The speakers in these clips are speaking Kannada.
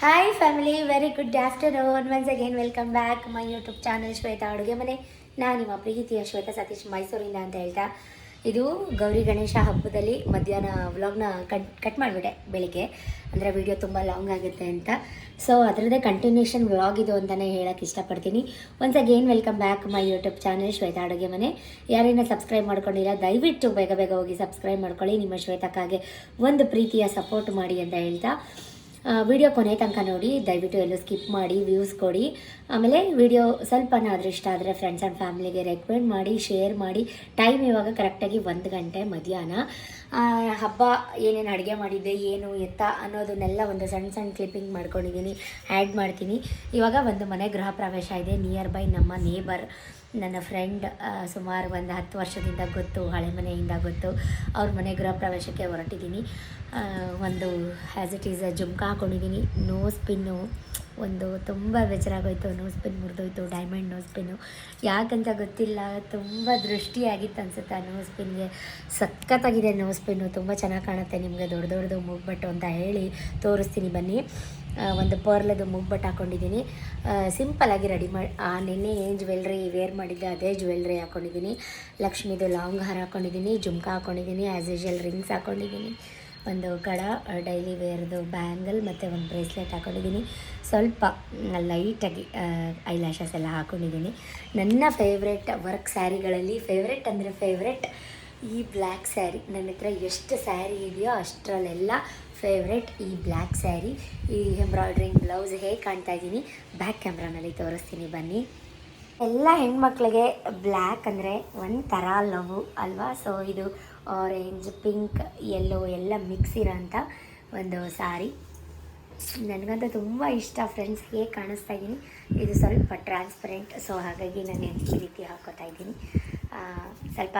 Hi family very good afternoon once again welcome back my YouTube channel Shweta ಅಡುಗೆ ಮನೆ ನಾನು ನಿಮ್ಮ ಪ್ರೀತಿಯ ಶ್ವೇತಾ ಸತೀಶ್ ಮೈಸೂರಿಂದ ಅಂತ ಹೇಳ್ತಾ, ಇದು ಗೌರಿ ಗಣೇಶ ಹಬ್ಬದಲ್ಲಿ ಮಧ್ಯಾಹ್ನ ವ್ಲಾಗ್ನ ಕಟ್ ಕಟ್ ಮಾಡಿಬಿಟ್ಟೆ ಬೆಳಿಗ್ಗೆ. ಅಂದರೆ ವಿಡಿಯೋ ತುಂಬ ಲಾಂಗ್ ಆಗುತ್ತೆ ಅಂತ. ಸೊ ಅದರದ್ದೇ ಕಂಟಿನ್ಯೂಷನ್ ವ್ಲಾಗ್ ಇದು ಅಂತಲೇ ಹೇಳೋಕ್ಕೆ ಇಷ್ಟಪಡ್ತೀನಿ. Once again welcome back my YouTube channel Shweta ಅಡುಗೆ ಮನೆ ಯಾರೇನ ಸಬ್ಸ್ಕ್ರೈಬ್ ಮಾಡ್ಕೊಂಡಿಲ್ಲ, ದಯವಿಟ್ಟು ಬೇಗ ಬೇಗ ಹೋಗಿ ಸಬ್ಸ್ಕ್ರೈಬ್ ಮಾಡ್ಕೊಳ್ಳಿ. ನಿಮ್ಮ ಶ್ವೇತಕ್ಕಾಗೆ ಒಂದು ಪ್ರೀತಿಯ ಸಪೋರ್ಟ್ ಮಾಡಿ ಅಂತ ಹೇಳ್ತಾ. ವಿಡಿಯೋ ಕೊನೆ ತನಕ ನೋಡಿ, ದಯವಿಟ್ಟು ಎಲ್ಲೂ ಸ್ಕಿಪ್ ಮಾಡಿ ವ್ಯೂಸ್ ಕೊಡಿ. ಆಮೇಲೆ ವಿಡಿಯೋ ಸ್ವಲ್ಪನಾದರೂ ಇಷ್ಟ ಆದರೆ ಫ್ರೆಂಡ್ಸ್ ಆ್ಯಂಡ್ ಫ್ಯಾಮಿಲಿಗೆ ರೆಕಮೆಂಡ್ ಮಾಡಿ ಶೇರ್ ಮಾಡಿ. ಟೈಮ್ ಇವಾಗ ಕರೆಕ್ಟಾಗಿ ಒಂದು ಗಂಟೆ ಮಧ್ಯಾಹ್ನ. ಹಬ್ಬ ಏನೇನು ಅಡುಗೆ ಮಾಡಿದ್ದೆ, ಏನು ಎತ್ತ ಅನ್ನೋದನ್ನೆಲ್ಲ ಒಂದು ಸಣ್ಣ ಸಣ್ಣ ಕ್ಲಿಪ್ಪಿಂಗ್ ಮಾಡ್ಕೊಂಡಿದ್ದೀನಿ ಆ್ಯಡ್ ಮಾಡ್ತೀನಿ. ಇವಾಗ ಒಂದು ಮನೆ ಗೃಹ ಪ್ರವೇಶ ಇದೆ ನಿಯರ್ ಬೈ ನಮ್ಮ ನೇಬರ್ ನನ್ನ ಫ್ರೆಂಡ್ ಸುಮಾರು ಒಂದು ಹತ್ತು ವರ್ಷದಿಂದ ಗೊತ್ತು, ಹಳೆ ಮನೆಯಿಂದ ಗೊತ್ತು. ಅವ್ರ ಮನೆ ಗೃಹ ಪ್ರವೇಶಕ್ಕೆ ಹೊರಟಿದ್ದೀನಿ. ಒಂದು ಆ್ಯಸ್ ಇಟ್ ಈಸ್ ಜುಮ್ಕ ಹಾಕೊಂಡಿದ್ದೀನಿ. ನೋ ಸ್ಪಿನ್ನು ಒಂದು ತುಂಬ ಬೇಜಾರಾಗೋಯ್ತು ನೋ ಸ್ಪಿನ್ ಮುರಿದೋಯ್ತು. ಡೈಮಂಡ್ ನೋ ಸ್ಪಿನ್ನು ಯಾಕಂತ ಗೊತ್ತಿಲ್ಲ. ತುಂಬ ದೃಷ್ಟಿಯಾಗಿತ್ತು ಅನ್ಸುತ್ತೆ ಆ ನೋ ಸ್ಪಿನ್ಗೆ ಸಖತ್ತಾಗಿದೆ ನೋ ಸ್ಪಿನ್ನು ತುಂಬ ಚೆನ್ನಾಗಿ ಕಾಣುತ್ತೆ ನಿಮಗೆ. ದೊಡ್ಡ ದೊಡ್ಡದು ಮೂಗ್ಬಟ್ಟು ಅಂತ ಹೇಳಿ ತೋರಿಸ್ತೀನಿ ಬನ್ನಿ. ಒಂದು ಪರ್ಲದು ಮೂಗ್ಬಟ್ಟು ಹಾಕ್ಕೊಂಡಿದ್ದೀನಿ ಸಿಂಪಲಾಗಿ ರೆಡಿ ಮಾಡಿ ಆ, ನಿನ್ನೆ ಏನು ಜ್ಯುವೆಲ್ರಿ ವೇರ್ ಮಾಡಿದ್ದೆ ಅದೇ ಜ್ಯುವೆಲ್ರಿ ಹಾಕ್ಕೊಂಡಿದ್ದೀನಿ ಲಕ್ಷ್ಮಿದು ಲಾಂಗ್ ಹಾರ ಹಾಕ್ಕೊಂಡಿದ್ದೀನಿ ಜುಮ್ಕಾ ಹಾಕ್ಕೊಂಡಿದ್ದೀನಿ ಆ್ಯಸ್ ಯೂಶಲ್ ರಿಂಗ್ಸ್ ಹಾಕ್ಕೊಂಡಿದ್ದೀನಿ ಒಂದು ಕಡ ಡೈಲಿ ವೇರ್ದು ಬ್ಯಾಂಗಲ್ ಮತ್ತು ಒಂದು ಬ್ರೇಸ್ಲೆಟ್ ಹಾಕ್ಕೊಂಡಿದ್ದೀನಿ ಸ್ವಲ್ಪ ಲೈಟಾಗಿ ಐ ಲ್ಯಾಶಸ್ ಎಲ್ಲ ಹಾಕ್ಕೊಂಡಿದ್ದೀನಿ ನನ್ನ ಫೇವ್ರೆಟ್ ವರ್ಕ್ ಸ್ಯಾರಿಗಳಲ್ಲಿ ಫೇವ್ರೆಟ್ ಅಂದರೆ ಫೇವ್ರೆಟ್ ಈ ಬ್ಲ್ಯಾಕ್ ಸ್ಯಾರಿ ನನ್ನ ಹತ್ರ ಎಷ್ಟು ಸ್ಯಾರಿ ಇದೆಯೋ ಅಷ್ಟರಲ್ಲೆಲ್ಲ ಫೇವ್ರೆಟ್ ಈ ಬ್ಲ್ಯಾಕ್ ಸ್ಯಾರಿ ಈ ಎಂಬ್ರಾಯ್ಡ್ರಿಂಗ್ ಬ್ಲೌಸ್ ಹೇಗೆ ಕಾಣ್ತಾ ಇದ್ದೀನಿ ಬ್ಯಾಕ್ ಕ್ಯಾಮ್ರಾನಲ್ಲಿ ತೋರಿಸ್ತೀನಿ, ಬನ್ನಿ. ಎಲ್ಲ ಹೆಣ್ಮಕ್ಳಿಗೆ ಬ್ಲ್ಯಾಕ್ ಅಂದರೆ ಒಂಥರ ಲವ್ ಅಲ್ವಾ? ಸೊ ಇದು ಆರೆಂಜ್ ಪಿಂಕ್ ಯೆಲ್ಲೋ ಎಲ್ಲ ಮಿಕ್ಸ್ ಇರೋಂಥ ಒಂದು ಸಾರಿ ನನಗಂತೂ ತುಂಬ ಇಷ್ಟ ಫ್ರೆಂಡ್ಸ್ ಹೇಗೆ ಕಾಣಿಸ್ತಾ ಇದ್ದೀನಿ. ಇದು ಸ್ವಲ್ಪ ಟ್ರಾನ್ಸ್ಪರೆಂಟ್ ಸೊ ಹಾಗಾಗಿ ನಾನು ಈ ರೀತಿ ಹಾಕೋತಾ ಇದ್ದೀನಿ. ಸ್ವಲ್ಪ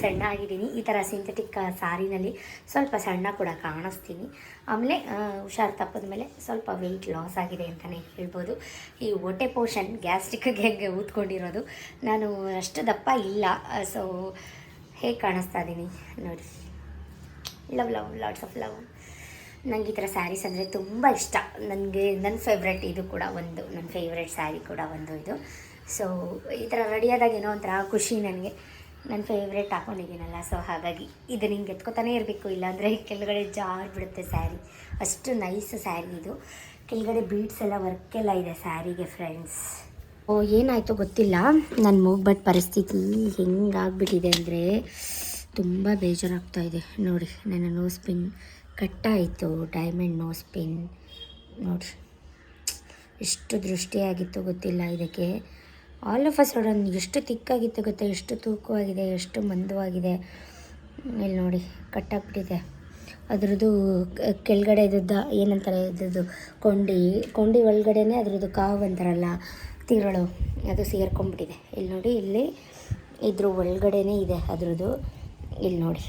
ಸಣ್ಣ ಆಗಿದ್ದೀನಿ ಈ ಥರ ಸಿಂಥೆಟಿಕ್ ಸಾರಿನಲ್ಲಿ ಸ್ವಲ್ಪ ಸಣ್ಣ ಕೂಡ ಕಾಣಿಸ್ತೀನಿ. ಆಮೇಲೆ ಹುಷಾರು ತಪ್ಪದ ಮೇಲೆ ಸ್ವಲ್ಪ ವೆಯ್ಟ್ ಲಾಸ್ ಆಗಿದೆ ಅಂತಲೇ ಹೇಳ್ಬೋದು. ಈ ಹೊಟ್ಟೆ ಪೋರ್ಷನ್ ಗ್ಯಾಸ್ಟ್ರಿಕ್ಗೆ ಹೆಂಗೆ ಊದ್ಕೊಂಡಿರೋದು ನಾನು ಅಷ್ಟು ದಪ್ಪ ಇಲ್ಲ. ಸೊ ಹೇಗೆ ಕಾಣಿಸ್ತಾ ಇದ್ದೀನಿ ನೋಡಿ. Love love lots of love ನನಗೆ ಈ ಥರ ಸ್ಯಾರೀಸ್ ಅಂದರೆ ತುಂಬ ಇಷ್ಟ. ನನಗೆ ನನ್ನ ಫೇವ್ರೆಟ್ ಇದು ಕೂಡ ಒಂದು. ನನ್ನ ಫೇವ್ರೆಟ್ ಸ್ಯಾರಿ ಕೂಡ ಒಂದು ಇದು. ಸೊ ಈ ಥರ ರೆಡಿಯಾದಾಗ ಏನೋ ಒಂಥರ ಖುಷಿ ನನಗೆ. ನನ್ನ ಫೇವ್ರೇಟ್ ಹಾಕ್ಕೊಂಡಿದ್ದೀನಲ್ಲ ಸೊ ಹಾಗಾಗಿ ಇದು ನಿಂಗೆ ಎತ್ಕೊತಾನೆ ಇರಬೇಕು. ಇಲ್ಲಾಂದರೆ ಕೆಳಗಡೆ ಜಾರ್ ಬಿಡುತ್ತೆ ಸ್ಯಾರಿ ಅಷ್ಟು ನೈಸ್ ಸ್ಯಾರಿ ಇದು. ಕೆಳಗಡೆ ಬೀಡ್ಸ್ ಎಲ್ಲ ವರ್ಕ್ ಎಲ್ಲ ಇದೆ ಸ್ಯಾರಿಗೆ ಫ್ರೆಂಡ್ಸ್ ಓ, ಏನಾಯಿತು ಗೊತ್ತಿಲ್ಲ. ನನ್ನ ಮೂಗ್ಬಟ್ ಪರಿಸ್ಥಿತಿ ಹೆಂಗಾಗ್ಬಿಟ್ಟಿದೆ ಅಂದರೆ ತುಂಬ ಬೇಜಾರಾಗ್ತಾ ಇದೆ. ನೋಡಿ, ನನ್ನ ನೋಸ್ ಪಿನ್ ಕಟ್ಟಾಯಿತು. ಡೈಮಂಡ್ ನೋಸ್ ಪಿನ್ ನೋಡಿ, ಎಷ್ಟು ದೃಷ್ಟಿಯಾಗಿತ್ತು ಗೊತ್ತಿಲ್ಲ ಇದಕ್ಕೆ. ಆಲ್ ಆಫ್ ಅ ಸಡನ್ ಎಷ್ಟು ತಿಕ್ಕಾಗಿತ್ತು ಗೊತ್ತಾ? ಎಷ್ಟು ತೂಕವಾಗಿದೆ, ಎಷ್ಟು ಮಂದವಾಗಿದೆ. ಇಲ್ಲಿ ನೋಡಿ, ಕಟ್ಟಾಗ್ಬಿಟ್ಟಿದೆ. ಅದ್ರದ್ದು ಕೆಳಗಡೆ ಇದ್ದದ್ದು, ಏನಂತಾರೆ ಇದ್ದದ್ದು ಕೊಂಡಿ ಕೊಂಡಿ ಒಳಗಡೆನೆ ಅದ್ರದ್ದು ಕಾವು ಅಂತಾರಲ್ಲ, ತಿರುಳು, ಅದು ಸೇರ್ಕೊಂಡ್ಬಿಟ್ಟಿದೆ. ಇಲ್ಲಿ ನೋಡಿ, ಇಲ್ಲಿ ಇದ್ರ ಒಳಗಡೆನೇ ಇದೆ ಅದ್ರದ್ದು. ಇಲ್ಲಿ ನೋಡಿ,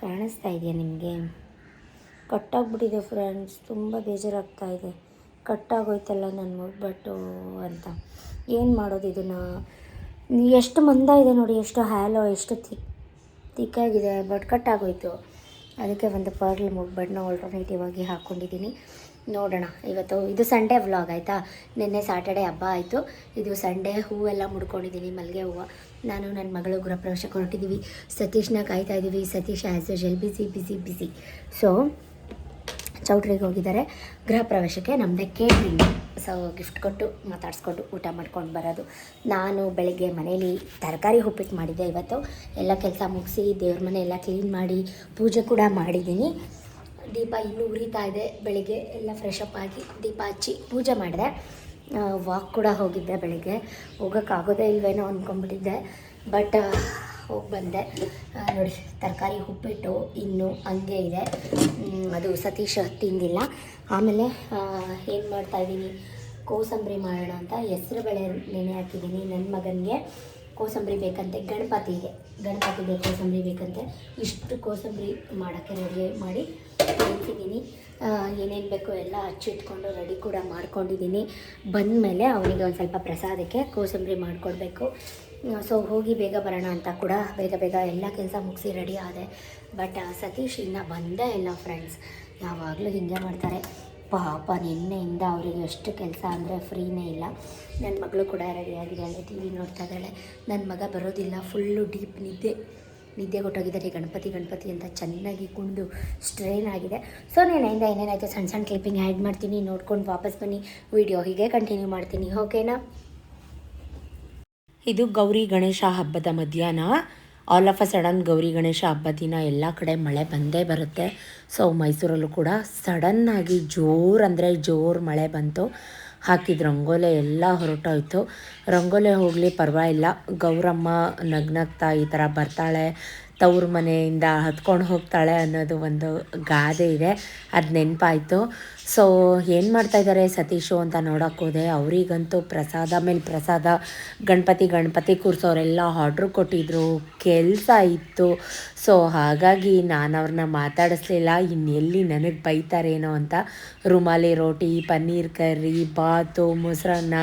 ಕಾಣಿಸ್ತಾ ಇದೆಯಾ ನಿಮಗೆ? ಕಟ್ಟಾಗ್ಬಿಟ್ಟಿದೆ ಫ್ರೆಂಡ್ಸ್ ತುಂಬ ಬೇಜಾರಾಗ್ತಾ ಇದೆ. ಕಟ್ಟಾಗೋಯ್ತಲ್ಲ ನನ್ನ ಮುಗ್ಬಟ್ಟು ಅಂತ. ಏನು ಮಾಡೋದು ಇದನ್ನು? ಎಷ್ಟು ಮಂದ ಇದೆ ನೋಡಿ, ಎಷ್ಟು ಹ್ಯಾಲೋ, ಎಷ್ಟು ತಿಕ್ ತಿಕ್ಕಾಗಿದೆ ಬಟ್ ಕಟ್ ಆಗೋಯ್ತು. ಅದಕ್ಕೆ ಒಂದು ಪರ್ಲ್ ಮುಗ್ಬಟ್ಟನ್ನ ಆಲ್ಟರ್ನೇಟಿವ್ ಆಗಿ ಹಾಕ್ಕೊಂಡಿದ್ದೀನಿ ನೋಡೋಣ, ಇವತ್ತು, ಇದು ಸಂಡೇ ವ್ಲಾಗ್ ಆಯಿತಾ? ನಿನ್ನೆ ಸಾಟರ್ಡೆ ಹಬ್ಬ ಆಯಿತು. ಇದು ಸಂಡೇ ಹೂವೆಲ್ಲ ಮುಡ್ಕೊಂಡಿದ್ದೀನಿ ಮಲ್ಲಿಗೆ ಹೂವು. ನಾನು ನನ್ನ ಮಗಳು ಗೃಹಪ್ರವೇಶಕ್ಕೆ ಹೊರಟಿದ್ದೀವಿ ಸತೀಶ್ನ ಕಾಯ್ತಾ ಇದ್ದೀವಿ Satish as usual busy busy busy so ಚೌಟ್ರಿಗೆ ಹೋಗಿದ್ದಾರೆ. ಗೃಹ ಪ್ರವೇಶಕ್ಕೆ ನಮ್ಮದೇ ಕೇಟ್ರಿಂಗ್ ಸೊ ಗಿಫ್ಟ್ ಕೊಟ್ಟು ಮಾತಾಡಿಸ್ಕೊಂಡು ಊಟ ಮಾಡ್ಕೊಂಡು ಬರೋದು. ನಾನು ಬೆಳಗ್ಗೆ ಮನೇಲಿ ತರಕಾರಿ ಉಪ್ಪಿಟ್ಟು ಮಾಡಿದ್ದೆ ಇವತ್ತು. ಎಲ್ಲ ಕೆಲಸ ಮುಗಿಸಿ ದೇವ್ರ ಮನೆ ಎಲ್ಲ ಕ್ಲೀನ್ ಮಾಡಿ ಪೂಜೆ ಕೂಡ ಮಾಡಿದ್ದೀನಿ. ದೀಪ ಇನ್ನೂ ಉರಿತಾ ಇದೆ. ಬೆಳಿಗ್ಗೆ ಎಲ್ಲ ಫ್ರೆಶ್ ಅಪ್ ಆಗಿ ದೀಪ ಹಚ್ಚಿ ಪೂಜೆ ಮಾಡಿದೆ. ವಾಕ್ ಕೂಡ ಹೋಗಿದ್ದೆ ಬೆಳಿಗ್ಗೆ. ಹೋಗೋಕ್ಕಾಗೋದೇ ಇಲ್ವೇನೋ ಅಂದ್ಕೊಂಡ್ಬಿಟ್ಟಿದ್ದೆ ಬಟ್ ಹೋಗಿ ಬಂದೆ. ನೋಡಿ, ತರಕಾರಿ ಉಪ್ಪಿಟ್ಟು ಇನ್ನೂ ಹಂಗೆ ಇದೆ. ಅದು ಸತೀಶ್ ತಿಂದಿಲ್ಲ. ಆಮೇಲೆ ಏನು ಮಾಡ್ತಾಯಿದ್ದೀನಿ ಕೋಸಂಬರಿ ಮಾಡೋಣ ಅಂತ ಹೆಸ್ರು ಬೇಳೆ ನೆನೆ ಹಾಕಿದ್ದೀನಿ. ನನ್ನ ಮಗನಿಗೆ ಕೋಸಂಬರಿ ಬೇಕಂತೆ. ಗಣಪತಿಗೆ ಗಣಪತಿಗೆ ಕೋಸಂಬರಿ ಬೇಕಂತೆ. ಇಷ್ಟು ಕೋಸಂಬರಿ ಮಾಡೋಕ್ಕೆ ರೆಡಿ ಮಾಡಿ ಇಟ್ಟಿದ್ದೀನಿ ಏನೇನು ಬೇಕೋ ಎಲ್ಲ ಹಚ್ಚಿಟ್ಕೊಂಡು ರೆಡಿ ಕೂಡ ಮಾಡ್ಕೊಂಡಿದ್ದೀನಿ. ಬಂದಮೇಲೆ ಅವನಿಗೆ ಒಂದು ಸ್ವಲ್ಪ ಪ್ರಸಾದಕ್ಕೆ ಕೋಸಂಬರಿ ಮಾಡಿಕೊಡ್ಬೇಕು. ಸೊ ಹೋಗಿ ಬೇಗ ಬರೋಣ ಅಂತ ಕೂಡ ಬೇಗ ಬೇಗ ಎಲ್ಲ ಕೆಲಸ ಮುಗಿಸಿ ರೆಡಿ ಆದೆ. ಬಟ್ ಸತೀಶ್ ಇನ್ನೂ ಬಂದೇ ಇಲ್ಲ ಫ್ರೆಂಡ್ಸ್ ಯಾವಾಗಲೂ ಹೀಗೆ ಮಾಡ್ತಾರೆ. ಪಾಪ, ನಿನ್ನೆಯಿಂದ ಅವರಿಗೆ ಎಷ್ಟು ಕೆಲಸ ಅಂದರೆ ಫ್ರೀನೇ ಇಲ್ಲ. ನನ್ನ ಮಗಳು ಕೂಡ ರೆಡಿಯಾಗಿದೆ ಅಂದರೆ ಟಿ ವಿ ನೋಡ್ತಾ ಇದ್ದಾಳೆ. ನನ್ನ ಮಗ ಬರೋದಿಲ್ಲ ಫುಲ್ಲು ಡೀಪ್ ನಿದ್ದೆ. ನಿದ್ದೆ ಕೊಟ್ಟೋಗಿದ್ದಾರೆ ಗಣಪತಿ ಗಣಪತಿ ಅಂತ ಚೆನ್ನಾಗಿ ಕುಂಡು ಸ್ಟ್ರೈನ್ ಆಗಿದೆ. ಸೊ ನೆನೆಯಿಂದ ಏನೇನಾಯಿತು? ಸಣ್ಣ ಸಣ್ಣ ಕ್ಲಿಪ್ಪಿಂಗ್ ಆ್ಯಡ್ ಮಾಡ್ತೀನಿ, ನೋಡ್ಕೊಂಡು ವಾಪಸ್ ಬನ್ನಿ. ವಿಡಿಯೋ ಹೀಗೆ ಕಂಟಿನ್ಯೂ ಮಾಡ್ತೀನಿ ಓಕೆನಾ ಇದು ಗೌರಿ ಗಣೇಶ ಹಬ್ಬದ ಮಧ್ಯಾಹ್ನ. All of a sudden Gauri Ganesha ಹಬ್ಬ ದಿನ ಎಲ್ಲ ಕಡೆ ಮಳೆ ಬಂದೇ ಬರುತ್ತೆ. ಸೊ ಮೈಸೂರಲ್ಲೂ ಕೂಡ ಸಡನ್ನಾಗಿ ಜೋರು ಅಂದರೆ ಜೋರು ಮಳೆ ಬಂತು. ಹಾಕಿದ ರಂಗೋಲೆ ಎಲ್ಲ ಹೊರಟೋಯ್ತು. ರಂಗೋಲೆ ಹೋಗಲಿ ಪರವಾಗಿಲ್ಲ. ಗೌರಮ್ಮ ನಗ್ನಗ್ತಾ ಈ ಥರ ಬರ್ತಾಳೆ. ತವ್ರ ಮನೆಯಿಂದ ಹತ್ಕೊಂಡು ಹೋಗ್ತಾಳೆ ಅನ್ನೋದು ಒಂದು ಗಾದೆ ಇದೆ. ಅದು ನೆನಪಾಯಿತು. ಸೊ ಏನು ಮಾಡ್ತಾ ಇದ್ದಾರೆ ಸತೀಶು ಅಂತ ನೋಡೋಕ್ಕೋದೆ ಅವರಿಗಂತೂ ಪ್ರಸಾದ ಮೇಲೆ ಪ್ರಸಾದ, ಗಣಪತಿ ಗಣಪತಿ ಕೂರ್ಸೋರೆಲ್ಲ ಆರ್ಡ್ರ್ ಕೊಟ್ಟಿದ್ರು, ಕೆಲಸ ಇತ್ತು. ಸೊ ಹಾಗಾಗಿ ನಾನು ಅವ್ರನ್ನ ಮಾತಾಡಿಸ್ಲಿಲ್ಲ ಇನ್ನೆಲ್ಲಿ ನನಗೆ ಬೈತಾರೇನೋ ಅಂತ. ರುಮಾಲಿ, ರೋಟಿ, ಪನ್ನೀರ್ ಕರ್ರಿ, ಬಾತು, ಮೊಸರನ್ನ,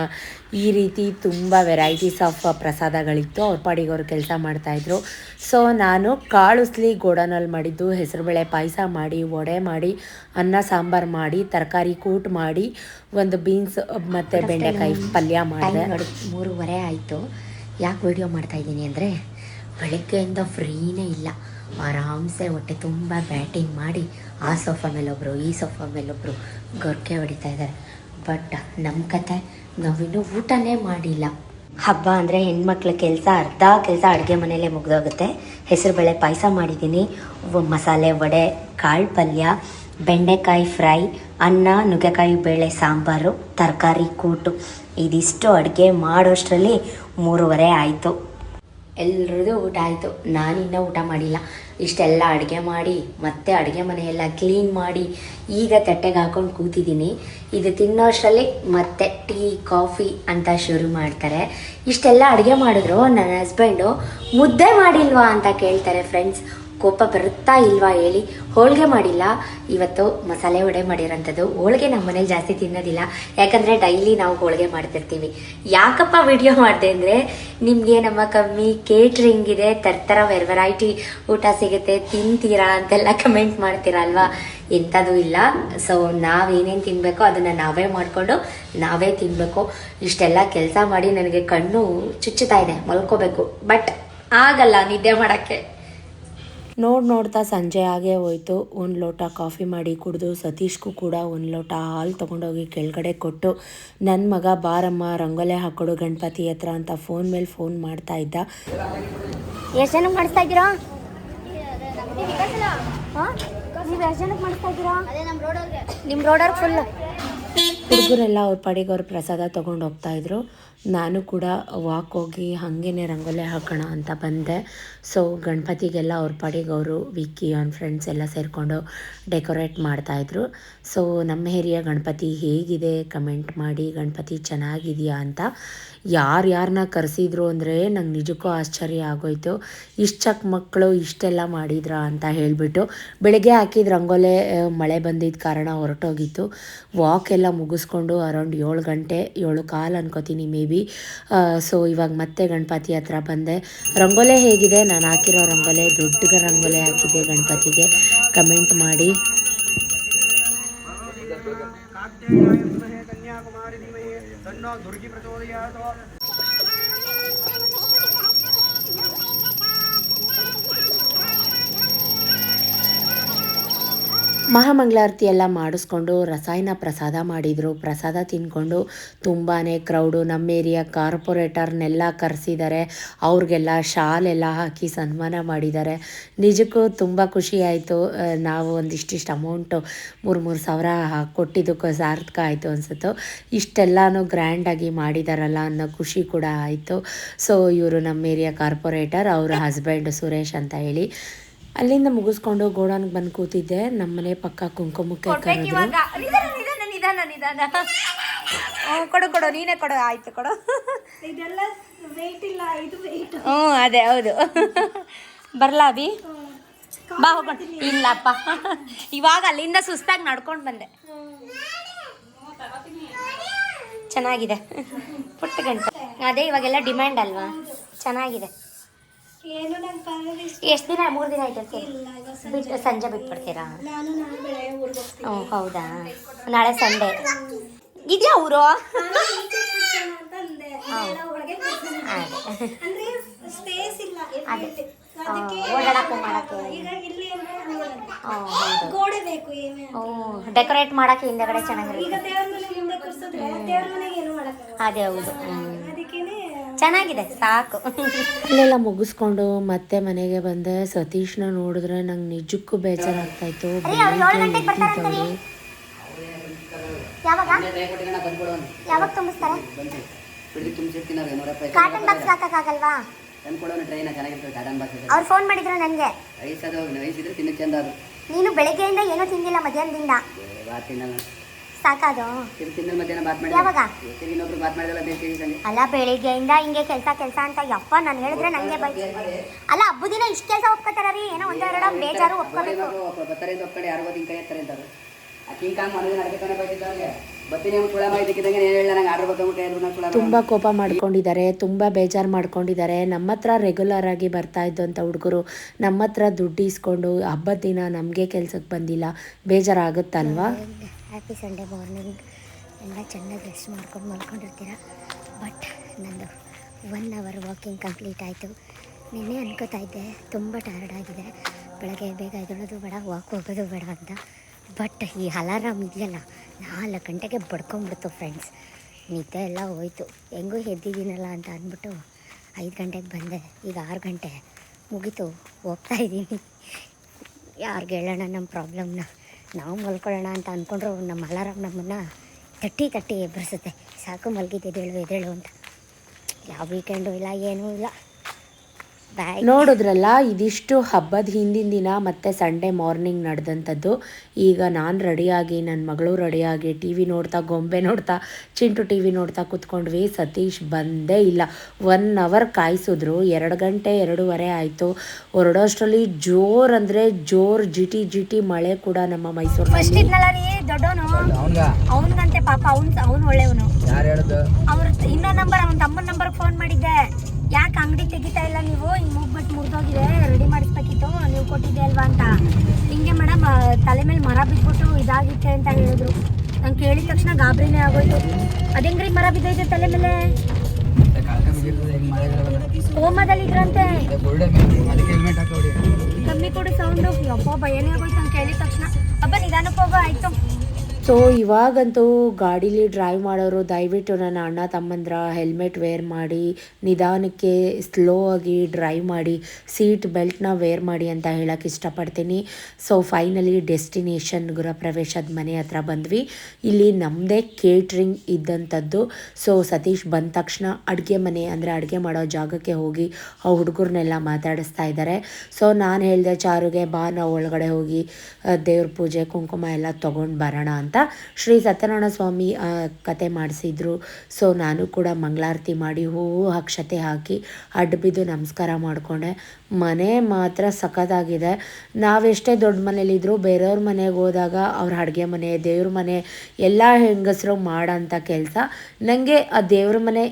ಈ ರೀತಿ ತುಂಬ ವೆರೈಟೀಸ್ ಆಫ್ ಪ್ರಸಾದಗಳಿತ್ತು. ಅವ್ರ ಪಾಡಿಗೆ ಅವ್ರು ಕೆಲಸ ಮಾಡ್ತಾಯಿದ್ರು ಸೊ ನಾನು ಕಾಳುಸ್ಲಿ ಗೋಡನಲ್ಲಿ ಮಾಡಿದ್ದು, ಹೆಸರುಬೇಳೆ ಪಾಯಸ ಮಾಡಿ, ವಡೆ ಮಾಡಿ, ಅನ್ನ ಸಾಂಬಾರು ಮಾಡಿ ತರಕಾರಿ ಕೂಟ್ ಮಾಡಿ ಒಂದು ಬೀನ್ಸ್ ಮತ್ತು ಬೆಂಡೆಕಾಯಿ ಪಲ್ಯ ಮಾಡಿದೆ. ನೋಡಿ ಮೂರುವರೆ ಆಯಿತು. ಯಾಕೆ ವಿಡಿಯೋ ಮಾಡ್ತಾ ಇದ್ದೀನಿ ಅಂದರೆ ಬೆಳಗ್ಗೆಯಿಂದ ಫ್ರೀನೇ ಇಲ್ಲ. ಆರಾಮ್ಸೆ ಹೊಟ್ಟೆ ತುಂಬ ಬ್ಯಾಟಿಂಗ್ ಮಾಡಿ ಆ ಸೋಫಾ ಮೇಲೊಬ್ಬರು ಈ ಸೋಫಾ ಮೇಲೊಬ್ಬರು ಗೊರ್ಕೆ ಹೊಡಿತಾ ಇದ್ದಾರೆ. ಬಟ್ ನಮ್ಮ ಕತೆ ನಾವಿನ್ನೂ ಊಟನೇ ಮಾಡಿಲ್ಲ. ಹಬ್ಬ ಅಂದರೆ ಹೆಣ್ಮಕ್ಳ ಕೆಲಸ ಅರ್ಧ ಕೆಲಸ ಅಡುಗೆ ಮನೆಯಲ್ಲೇ ಮುಗ್ದೋಗುತ್ತೆ. ಹೆಸರುಬೇಳೆ ಪಾಯಸ ಮಾಡಿದ್ದೀನಿ. ಮಸಾಲೆ ವಡೆ ಕಾಳು ಪಲ್ಯ ಬೆಂಡೆಕಾಯಿ ಫ್ರೈ, ಅನ್ನ, ನುಗ್ಗೆಕಾಯಿ ಬೇಳೆ, ಸಾಂಬಾರು, ತರಕಾರಿ, ಕೂಟು. ಇದಿಷ್ಟು ಅಡುಗೆ ಮಾಡೋಷ್ಟರಲ್ಲಿ ಮೂರುವರೆ ಆಯಿತು. ಎಲ್ರದ್ದು ಊಟ ಆಯಿತು. ನಾನಿನ್ನ ಊಟ ಮಾಡಿಲ್ಲ. ಇಷ್ಟೆಲ್ಲ ಅಡುಗೆ ಮಾಡಿ, ಮತ್ತೆ ಅಡುಗೆ ಮನೆಯೆಲ್ಲ ಕ್ಲೀನ್ ಮಾಡಿ, ಈಗ ತಟ್ಟೆಗೆ ಹಾಕೊಂಡು ಕೂತಿದ್ದೀನಿ. ಇದು ತಿನ್ನೋಷ್ಟರಲ್ಲಿ ಮತ್ತೆ ಟೀ, ಕಾಫಿ ಅಂತ ಶುರು ಮಾಡ್ತಾರೆ. ಇಷ್ಟೆಲ್ಲ ಅಡುಗೆ ಮಾಡಿದ್ರು ನನ್ನ ಹಸ್ಬೆಂಡು. ಮುದ್ದೆ ಮಾಡಿಲ್ವಾ ಅಂತ ಕೇಳ್ತಾರೆ ಫ್ರೆಂಡ್ಸ್. ಕೋಪ ಬರುತ್ತಾ ಇಲ್ವಾ ಹೇಳಿ ಹೋಳಿಗೆ ಮಾಡಿಲ್ಲ. ಇವತ್ತು ಮಸಾಲೆ ವಡೆ ಮಾಡಿರೋಂಥದ್ದು. ಹೋಳಿಗೆ ನಮ್ಮ ಮನೇಲಿ ಜಾಸ್ತಿ ತಿನ್ನೋದಿಲ್ಲ. ಯಾಕಂದರೆ ಡೈಲಿ ನಾವು ಹೋಳಿಗೆ ಮಾಡ್ತಿರ್ತೀವಿ. ಯಾಕಪ್ಪ ವಿಡಿಯೋ ಮಾಡಿದೆ ಅಂದರೆ, ನಿಮಗೆ ನಮ್ಮ ಕಮ್ಮಿ ಕೇಟ್ರಿಂಗ್ ಇದೆ. ಥರ ವೆರ್ ವೆರೈಟಿ ಊಟ ಸಿಗುತ್ತೆ. ತಿಂತೀರಾ ಅಂತೆಲ್ಲ ಕಮೆಂಟ್ ಮಾಡ್ತೀರಾ ಅಲ್ವಾ? ಎಂಥದ್ದು ಇಲ್ಲ. ಸೊ ನಾವೇನೇನು ತಿನ್ನಬೇಕೋ ಅದನ್ನು ನಾವೇ ಮಾಡಿಕೊಂಡು ನಾವೇ ತಿನ್ನಬೇಕು ಇಷ್ಟೆಲ್ಲ ಕೆಲಸ ಮಾಡಿ ನನಗೆ ಕಣ್ಣು ಚುಚ್ಚುತ್ತಾ ಇದೆ. ಮಲ್ಕೋಬೇಕು. ಬಟ್ ಆಗಲ್ಲ ನಿದ್ದೆ ಮಾಡೋಕ್ಕೆ. ನೋಡಿ ನೋಡ್ತಾ ಸಂಜೆ ಆಗೇ ಹೋಯ್ತು. ಒಂದು ಲೋಟ ಕಾಫಿ ಮಾಡಿ ಕುಡಿದು ಸತೀಶ್ಗೂ ಕೂಡ ಒಂದು ಲೋಟ ಹಾಲು ತೊಗೊಂಡೋಗಿ ಕೆಳಗಡೆ ಕೊಟ್ಟು ನನ್ನ ಮಗ ಬಾರಮ್ಮ ರಂಗೋಲೆ ಹಾಕೊಡು ಗಣಪತಿ ಹತ್ರ ಅಂತ ಫೋನ್ ಮೇಲೆ ಫೋನ್ ಮಾಡ್ತಾ ಇದ್ದ. ಎಷ್ಟು ಜನಕ್ಕೆ ಮಾಡಿಸ್ತಾ ಇದ್ದೀರಾ? ನೀವು ಎಷ್ಟು ಜನಕ್ಕೆ ಮಾಡಿಸ್ತಾ ಇದ್ದೀರಾ? ನಿಮ್ಮ ರೋಡವ್ರಿಗೆ ಫುಲ್ ಹುಡುಗರೆಲ್ಲ ಅವ್ರ ಪಾಡಿಗೆ ಅವ್ರ ಪ್ರಸಾದ ತೊಗೊಂಡು ಹೋಗ್ತಾ ಇದ್ರು. ನಾನು ಕೂಡ ವಾಕ್ ಹೋಗಿ ಹಾಗೇನೆ ರಂಗೋಲೆ ಹಾಕೋಣ ಅಂತ ಬಂದೆ. ಸೊ ಗಣಪತಿಗೆಲ್ಲ ಅವ್ರ ಪಾಡಿಗೆ ಅವರು ವಿಕ್ಕಿ ಅವ್ನ ಫ್ರೆಂಡ್ಸ್ ಎಲ್ಲ ಸೇರಿಕೊಂಡು ಡೆಕೋರೇಟ್ ಮಾಡ್ತಾಯಿದ್ರು ಸೊ ನಮ್ಮ ಏರಿಯಾ ಗಣಪತಿ ಹೇಗಿದೆ? ಕಮೆಂಟ್ ಮಾಡಿ ಗಣಪತಿ ಚೆನ್ನಾಗಿದೆಯಾ ಅಂತ. ಯಾರ್ಯಾರನ್ನ ಕರೆಸಿದ್ರು ಅಂದರೆ ನಂಗೆ ನಿಜಕ್ಕೂ ಆಶ್ಚರ್ಯ ಆಗೋಯ್ತು. ಇಷ್ಟು ಚಕ್ ಮಕ್ಕಳು ಇಷ್ಟೆಲ್ಲ ಮಾಡಿದ್ರಾ ಅಂತ ಹೇಳಿಬಿಟ್ಟು ಬೆಳಗ್ಗೆ ಹಾಕಿದ ರಂಗೋಲೆ ಮಳೆ ಬಂದಿದ್ದ ಕಾರಣ ಹೊರಟೋಗಿತ್ತು. ವಾಕ್ ಎಲ್ಲ ಮುಗಿಸ್ಕೊಂಡು ಅರೌಂಡ್ ಏಳು ಗಂಟೆ, ಏಳು ಕಾಲು ಅನ್ಕೋತೀನಿ ಮೇ ಬಿ. ಸೊ ಇವಾಗ ಮತ್ತೆ ಗಣಪತಿ ಹತ್ರ ಬಂದೆ. ರಂಗೋಲೆ ಹೇಗಿದೆ? ನಾನು ಹಾಕಿರೋ ರಂಗೋಲೆ, ದೊಡ್ಡ ರಂಗೋಲೆ ಹಾಕಿದ್ದೆ ಗಣಪತಿಗೆ. ಕಮೆಂಟ್ ಮಾಡಿ. ಮಹಾಮಂಗಳಾರತಿ ಎಲ್ಲ ಮಾಡಿಸ್ಕೊಂಡು ರಸಾಯನ ಪ್ರಸಾದ ಮಾಡಿದರು. ಪ್ರಸಾದ ತಿಂದ್ಕೊಂಡು ತುಂಬಾ ಕ್ರೌಡು ನಮ್ಮ ಏರಿಯಾ ಕಾರ್ಪೊರೇಟರ್ನೆಲ್ಲ ಕರೆಸಿದ್ದಾರೆ ಅವ್ರಿಗೆಲ್ಲ ಶಾಲೆಲ್ಲ ಹಾಕಿ ಸನ್ಮಾನ ಮಾಡಿದ್ದಾರೆ ನಿಜಕ್ಕೂ ತುಂಬ ಖುಷಿ ಆಯಿತು. ನಾವು ಒಂದಿಷ್ಟಿಷ್ಟು ಅಮೌಂಟು ಮೂರು ಮೂರು ಸಾವಿರ ಕೊಟ್ಟಿದ್ದಕ್ಕೆ ಸಾರ್ಥಕ ಆಯಿತು ಅನಿಸುತ್ತು. ಇಷ್ಟೆಲ್ಲನೂ ಗ್ರ್ಯಾಂಡಾಗಿ ಮಾಡಿದಾರಲ್ಲ ಅನ್ನೋ ಖುಷಿ ಕೂಡ ಆಯಿತು. ಸೊ ಇವರು ನಮ್ಮ ಏರಿಯಾ ಕಾರ್ಪೊರೇಟರ್ ಅವರ ಹಸ್ಬೆಂಡ್ ಸುರೇಶ್ ಅಂತ ಹೇಳಿ. ಅಲ್ಲಿಂದ ಮುಗಿಸ್ಕೊಂಡು ಗೋಡನ್ಗೆ ಬಂದು ಕೂತಿದ್ದೆ. ನಮ್ಮನೆ ಪಕ್ಕ ಕುಂಕುಮಕ್ಕೆ ಕರೆದ್ರು ನಿಧಾನ ನಿಧಾನ ನಿಧಾನ ನಿಧಾನ. ಹ್ಞೂ ಕೊಡು ಕೊಡು ನೀನೇ ಕೊಡು. ಆಯ್ತು ಕೊಡು. ಇದೆಲ್ಲ ವೆಯ್ಟ್ ಇಲ್ಲ ಇದು ವೆಯ್ಟ್ ಹ್ಞೂ ಅದೇ ಹೌದು. ಬರಲಾ ಅಭಿ? ಬಾ ಹೋಗೋಣ ಇಲ್ಲಪ್ಪ. ಇವಾಗ ಅಲ್ಲಿಂದ ಸುಸ್ತಾಗಿ ನಡ್ಕೊಂಡು ಬಂದೆ. ಚೆನ್ನಾಗಿದೆ. ಪುಟ್ಟ ಗಂಟೆ. ಅದೇ ಇವಾಗೆಲ್ಲ ಡಿಮ್ಯಾಂಡ್ ಅಲ್ವಾ? ಚೆನ್ನಾಗಿದೆ. ಏನು ನಂಗೆ ಬರೋದು ಇಷ್ಟ ಎಷ್ಟು ದಿನ? ಮೂರು ದಿನ ಆಯ್ತು ಇಲ್ಲ ಬಿಟ್ಟು ಸಂಜೆ. ಬಿಟ್ಬಿಡ್ತೀರಾ? ನಾನು ನಾಳೆ ಬೆಳಗ್ಗೆ ಊರಿಗೆ ಹೋಗ್ತೀನಿ. ಹ್ಞೂ ಹೌದಾ? ನಾಳೆ ಸಂಡೆ. ಇದೆಯಾ ಊರು? ನಾನು ಈಚೆ ಕೂರ್ಸೋಣ ಅಂತ ಅಂದೆ. ಎಲ್ಲ ಒಳಗೆ ಕೂರ್ಸೋಣ ಅದೇ. ಅಂದ್ರೆ ಸ್ಪೇಸ್ ಇಲ್ಲ ಅದೇ. ಇಲ್ಲಿ. ಅದಕ್ಕೆ ಓಡಾಡಕ್ಕೆ ಮಾಡಕ್ಕೆ. ಈಗ ಇಲ್ಲಿ ಅಂದ್ರೆ ಹಂಗಲ್ಲ. ಹ್ಞೂ ಹೌದು. ಗೋಡೆ ಬೇಕು ಏನೇ ಹ್ಞೂ ಡೆಕೋರೇಟ್ ಮಾಡೋಕ್ಕೆ ಹಿಂದೆಗಡೆ ಚೆನ್ನಾಗಿರುತ್ತೆ. ಈಗ ದೇವ್ರ ಮನೆ ಮುಂದೆ ಕೂರ್ಸಿದ್ರೆ ದೇವ್ರ ಮನೆಗೆ ಏನು ಮಾಡಕ್ಕಾಗಲ್ಲ? ಅದೇ ಹೌದು. ಅದಕ್ಕೇನೆ ಚೆನ್ನಾಗಿದೆ ಸಾಕು. ಇಲ್ಲೆಲ್ಲ ಮುಗಿಸ್ಕೊಂಡು ಮತ್ತೆ ಮನೆಗೆ ಬಂದೆ. ಸತೀಶ್ನ ನೋಡಿದ್ರೆ ನಂಗೆ ನಿಜಕ್ಕೂ ಬೇಜಾರಾಗ್ತಾ ಇತ್ತು ರೀ ಅವ್ರು ಯಾವಾಗ ತುಂಬಿಸ್ತಾರೆ? ಕಾಟನ್ ಬಾಕ್ಸ್ ಹಾಕಕ್ಕಾಗಲ್ವಾ? ಫೋನ್ ಮಾಡಿದ್ರು ನನಗೆ ನೀನು ಬೆಳಗ್ಗೆಯಿಂದ ಏನೂ ತಿಂದಿಲ್ಲ ಮಧ್ಯಾಹ್ನದಿಂದ. ಸಾಕಾದು ತಿನ್ ತಿಂದ ಮಧ್ಯಾಹ್ನ ಬಾತ್ ಮಾಡಿ ಯಾವಾಗ? ಇನ್ನೊಬ್ರು ಬಾತ್ ಮಾಡಿದಲ್ಲ ಬೇರೆ ಕೇಳಿ ಅಲ್ಲ. ಬೆಳಿಗ್ಗೆಯಿಂದ ಹಿಂಗೆ ಕೆಲಸ ಕೆಲಸ ಅಂತ. ಯಪ್ಪ ನಾನು ಹೇಳಿದ್ರೆ ನನಗೆ ಬೈ ಅಲ್ಲ ಹಬ್ಬ ದಿನ ಇಷ್ಟು ಕೆಲಸ ಒಪ್ಕೋತಾರ ರೀ? ಏನೋ ಒಂದೆರಡು ಬೇಜಾರು ಒಪ್ಕೋಬೇಕು. ಬರ್ತಾರೆ ಯಾರು ಕೈ ಅಂತಾರೆ ಕಿಂಗ್ ನಡ್ಕೊತಾನೆ ತುಂಬ ಕೋಪ ಮಾಡ್ಕೊಂಡಿದ್ದಾರೆ ತುಂಬ ಬೇಜಾರು ಮಾಡ್ಕೊಂಡಿದ್ದಾರೆ. ನಮ್ಮ ಹತ್ರ ರೆಗ್ಯುಲರ್ ಆಗಿ ಬರ್ತಾ ಇದ್ದಂಥ ಹುಡುಗರು ನಮ್ಮ ಹತ್ರ ದುಡ್ಡು ಇಸ್ಕೊಂಡು ಹಬ್ಬದ ದಿನ ನಮಗೆ ಕೆಲ್ಸಕ್ಕೆ ಬಂದಿಲ್ಲ. ಬೇಜಾರಾಗುತ್ತಲ್ವಾ? ಹ್ಯಾಪಿ ಸಂಡೇ ಮಾರ್ನಿಂಗ್ ಎಲ್ಲ ಚೆನ್ನಾಗಿ ರೆಸ್ಟ್ ಮಾಡ್ಕೊಂಡು ಮಲ್ಕೊಂಡಿರ್ತೀರ? ಬಟ್ ನಂದು ಒನ್ ಅವರ್ ವಾಕಿಂಗ್ ಕಂಪ್ಲೀಟ್ ಆಯಿತು. ನಿನ್ನೆ ಅನ್ಕೋತಾ ಇದ್ದೆ, ತುಂಬ ಟಯರ್ಡ್ ಆಗಿದೆ ಬೆಳಗ್ಗೆ ಬೇಗ ಎದ್ದೇಳೋದು ಬೇಡ ವಾಕ್ ಹೋಗೋದು ಬೇಡ ಅಂತ. ಬಟ್ ಈ ಅಲಾರಾಮ್ ಇದೆಯಲ್ಲ, ನಾಲ್ಕು ಗಂಟೆಗೆ ಬಡ್ಕೊಂಡ್ಬಿಡ್ತು ಫ್ರೆಂಡ್ಸ್ ನಿದ್ದೆ ಎಲ್ಲ ಹೋಯ್ತು. ಹೆಂಗೂ ಎದ್ದಿದ್ದೀನಲ್ಲ ಅಂತ ಅಂದ್ಬಿಟ್ಟು ಐದು ಗಂಟೆಗೆ ಬಂದೆ. ಈಗ ಆರು ಗಂಟೆ ಮುಗೀತು. ಹೋಗ್ತಾ ಇದ್ದೀನಿ. ಯಾರಿಗೆ ಹೇಳೋಣ ನಮ್ಮ ಪ್ರಾಬ್ಲಮ್ನ ನಾವು ಮಲ್ಕೊಳ್ಳೋಣ ಅಂತ ಅಂದ್ಕೊಂಡ್ರು ನಮ್ಮ ಅಲಾರಾಮ್ ನಮ್ಮನ್ನು ತಟ್ಟಿ ತಟ್ಟಿ ಎಬ್ಬರಿಸುತ್ತೆ. ಸಾಕು ಮಲಗಿದ್ದು ಎದೇಳು ಅಂತ. ಯಾವ ವೀಕೆಂಡು ಇಲ್ಲ, ಏನೂ ಇಲ್ಲ. ನೋಡಿದ್ರಲ್ಲ ಇದಿಷ್ಟು ಹಬ್ಬದ ಹಿಂದಿನ ದಿನ ಮತ್ತು ಸಂಡೇ ಮಾರ್ನಿಂಗ್ ನಡೆದಂಥದ್ದು. ಈಗ ನಾನು ರೆಡಿಯಾಗಿ ನನ್ನ ಮಗಳು ರೆಡಿಯಾಗಿ ಟಿ ವಿ ನೋಡ್ತಾ ಗೊಂಬೆ ನೋಡ್ತಾ ಚಿಂಟು ಟಿ ವಿ ನೋಡ್ತಾ ಕೂತ್ಕೊಂಡ್ವಿ. ಸತೀಶ್ ಬಂದೇ ಇಲ್ಲ. ಒನ್ ಅವರ್ ಕಾಯಿಸಿದ್ರು. ಎರಡು ಗಂಟೆ ಎರಡೂವರೆ ಆಯಿತು. ಹೊರಡೋಷ್ಟರಲ್ಲಿ ಜೋರ್ ಅಂದರೆ ಜೋರ್ ಜಿಟಿ ಜಿಟಿ ಮಳೆ ಕೂಡ ನಮ್ಮ ಫಸ್ಟ್ ಮೈಸೂರಿನಲ್ಲಿ ಇದ್ನಲ್ಲ ರೀ ದೊಡ್ಡವನು? ಅವನ್ಗ. ಅವನಿಗಂತೆ ಪಾಪ ಅವ್ನು ಅವ್ನು ಒಳ್ಳೆಯವನು. ಅವ್ರ ಇನ್ನೊಂದು ನಂಬರ್ ಅವನ ತಮ್ಮನ ನಂಬರ್ ಫೋನ್ ಮಾಡಿದ್ದೆ. ಯಾಕೆ ಅಂಗಡಿ ತೆಗಿತಾ ಇಲ್ಲ ನೀವು? ಹಿಂಗೆ ಮುಗ್ಬಿಟ್ಟು ಮುರಿದೋಗಿದೆ ರೆಡಿ ಮಾಡಿಸ್ಬೇಕಿತ್ತು, ನೀವು ಕೊಟ್ಟಿದ್ದೆ ಅಲ್ವಾ ಅಂತ. ಹಿಂಗೆ ಮೇಡಮ್ ತಲೆ ಮೇಲೆ ಮರ ಬಿದ್ಬಿಟ್ಟು ಇದಾಗಿತ್ತೆ ಅಂತ ಹೇಳಿದ್ರು. ನಂಗೆ ಕೇಳಿದ ತಕ್ಷಣ ಗಾಬರಿನೇ ಆಗೋಯ್ತು. ಅದೇಂಗ್ರಿ ಮರ ಬಿದ್ದೈತೆ ತಲೆ ಮೇಲೆ? ಹಾಕೋಡಿ ಕಮ್ಮಿ ಕೊಡು ಸೌಂಡು ಅಪ್ಪ ಭಯನೇ ಆಗೋಯ್ತು ನಂಗೆ ಕೇಳಿದ ತಕ್ಷಣ. ಅಪ್ಪ ನಿಧಾನಕ್ಕೆ ಹೋಗೋ, ಆಯ್ತು. ಸೊ ಇವಾಗಂತೂ ಗಾಡೀಲಿ ಡ್ರೈವ್ ಮಾಡೋರು ದಯವಿಟ್ಟು ನನ್ನ ಅಣ್ಣ ತಮ್ಮಂದ್ರ ಹೆಲ್ಮೆಟ್ ವೇರ್ ಮಾಡಿ, ನಿಧಾನಕ್ಕೆ ಸ್ಲೋ ಆಗಿ ಡ್ರೈವ್ ಮಾಡಿ ಸೀಟ್ ಬೆಲ್ಟ್ನ ವೇರ್ ಮಾಡಿ ಅಂತ ಹೇಳಕ್ಕೆ ಇಷ್ಟಪಡ್ತೀನಿ. ಸೊ ಫೈನಲಿ ಡೆಸ್ಟಿನೇಷನ್ ಗೃಹಪ್ರವೇಶದ ಮನೆ ಹತ್ರ ಬಂದ್ವಿ. ಇಲ್ಲಿ ನಮ್ಮದೇ ಕೇಟ್ರಿಂಗ್ ಇದ್ದಂಥದ್ದು ಸೊ ಸತೀಶ್ ಬಂದ ತಕ್ಷಣ ಅಡುಗೆ ಮನೆ ಅಂದರೆ ಅಡುಗೆ ಮಾಡೋ ಜಾಗಕ್ಕೆ ಹೋಗಿ ಆ ಹುಡುಗರನ್ನೆಲ್ಲ ಮಾತಾಡಿಸ್ತಾ ಇದ್ದಾರೆ ಸೊ ನಾನು ಹೇಳಿದೆ, ಚಾರುಗೆ ಬಾ, ನಾವು ಒಳಗಡೆ ಹೋಗಿ ದೇವ್ರ ಪೂಜೆ, ಕುಂಕುಮ ಎಲ್ಲ ತೊಗೊಂಡು ಬರೋಣ ಅಂತ. ಶ್ರೀ ಸತ್ಯನಾರಾಯಣ ಸ್ವಾಮಿ ಕತೆ ಮಾಡಿಸಿದ್ರು. ಸೊ ನಾನು ಕೂಡ ಮಂಗಳಾರತಿ ಮಾಡಿ ಹೂವು ಅಕ್ಷತೆ ಹಾಕಿ ಅಡ್ಡ ಬಿದ್ದು ನಮಸ್ಕಾರ ಮಾಡಿಕೊಂಡೆ. ಮನೆ ಮಾತ್ರ ಸಖತ್ತಾಗಿದೆ. ನಾವೆಷ್ಟೇ ದೊಡ್ಡ ಮನೇಲಿದ್ದರೂ ಬೇರೆಯವ್ರ ಮನೆಗೆ ಹೋದಾಗ ಅವ್ರ ಅಡುಗೆ ಮನೆ, ದೇವ್ರ ಮನೆ, ಎಲ್ಲ ಹೆಂಗಸರು ಮಾಡೋಂಥ ಕೆಲಸ. ನನಗೆ ಆ ದೇವ್ರ ಮನೆ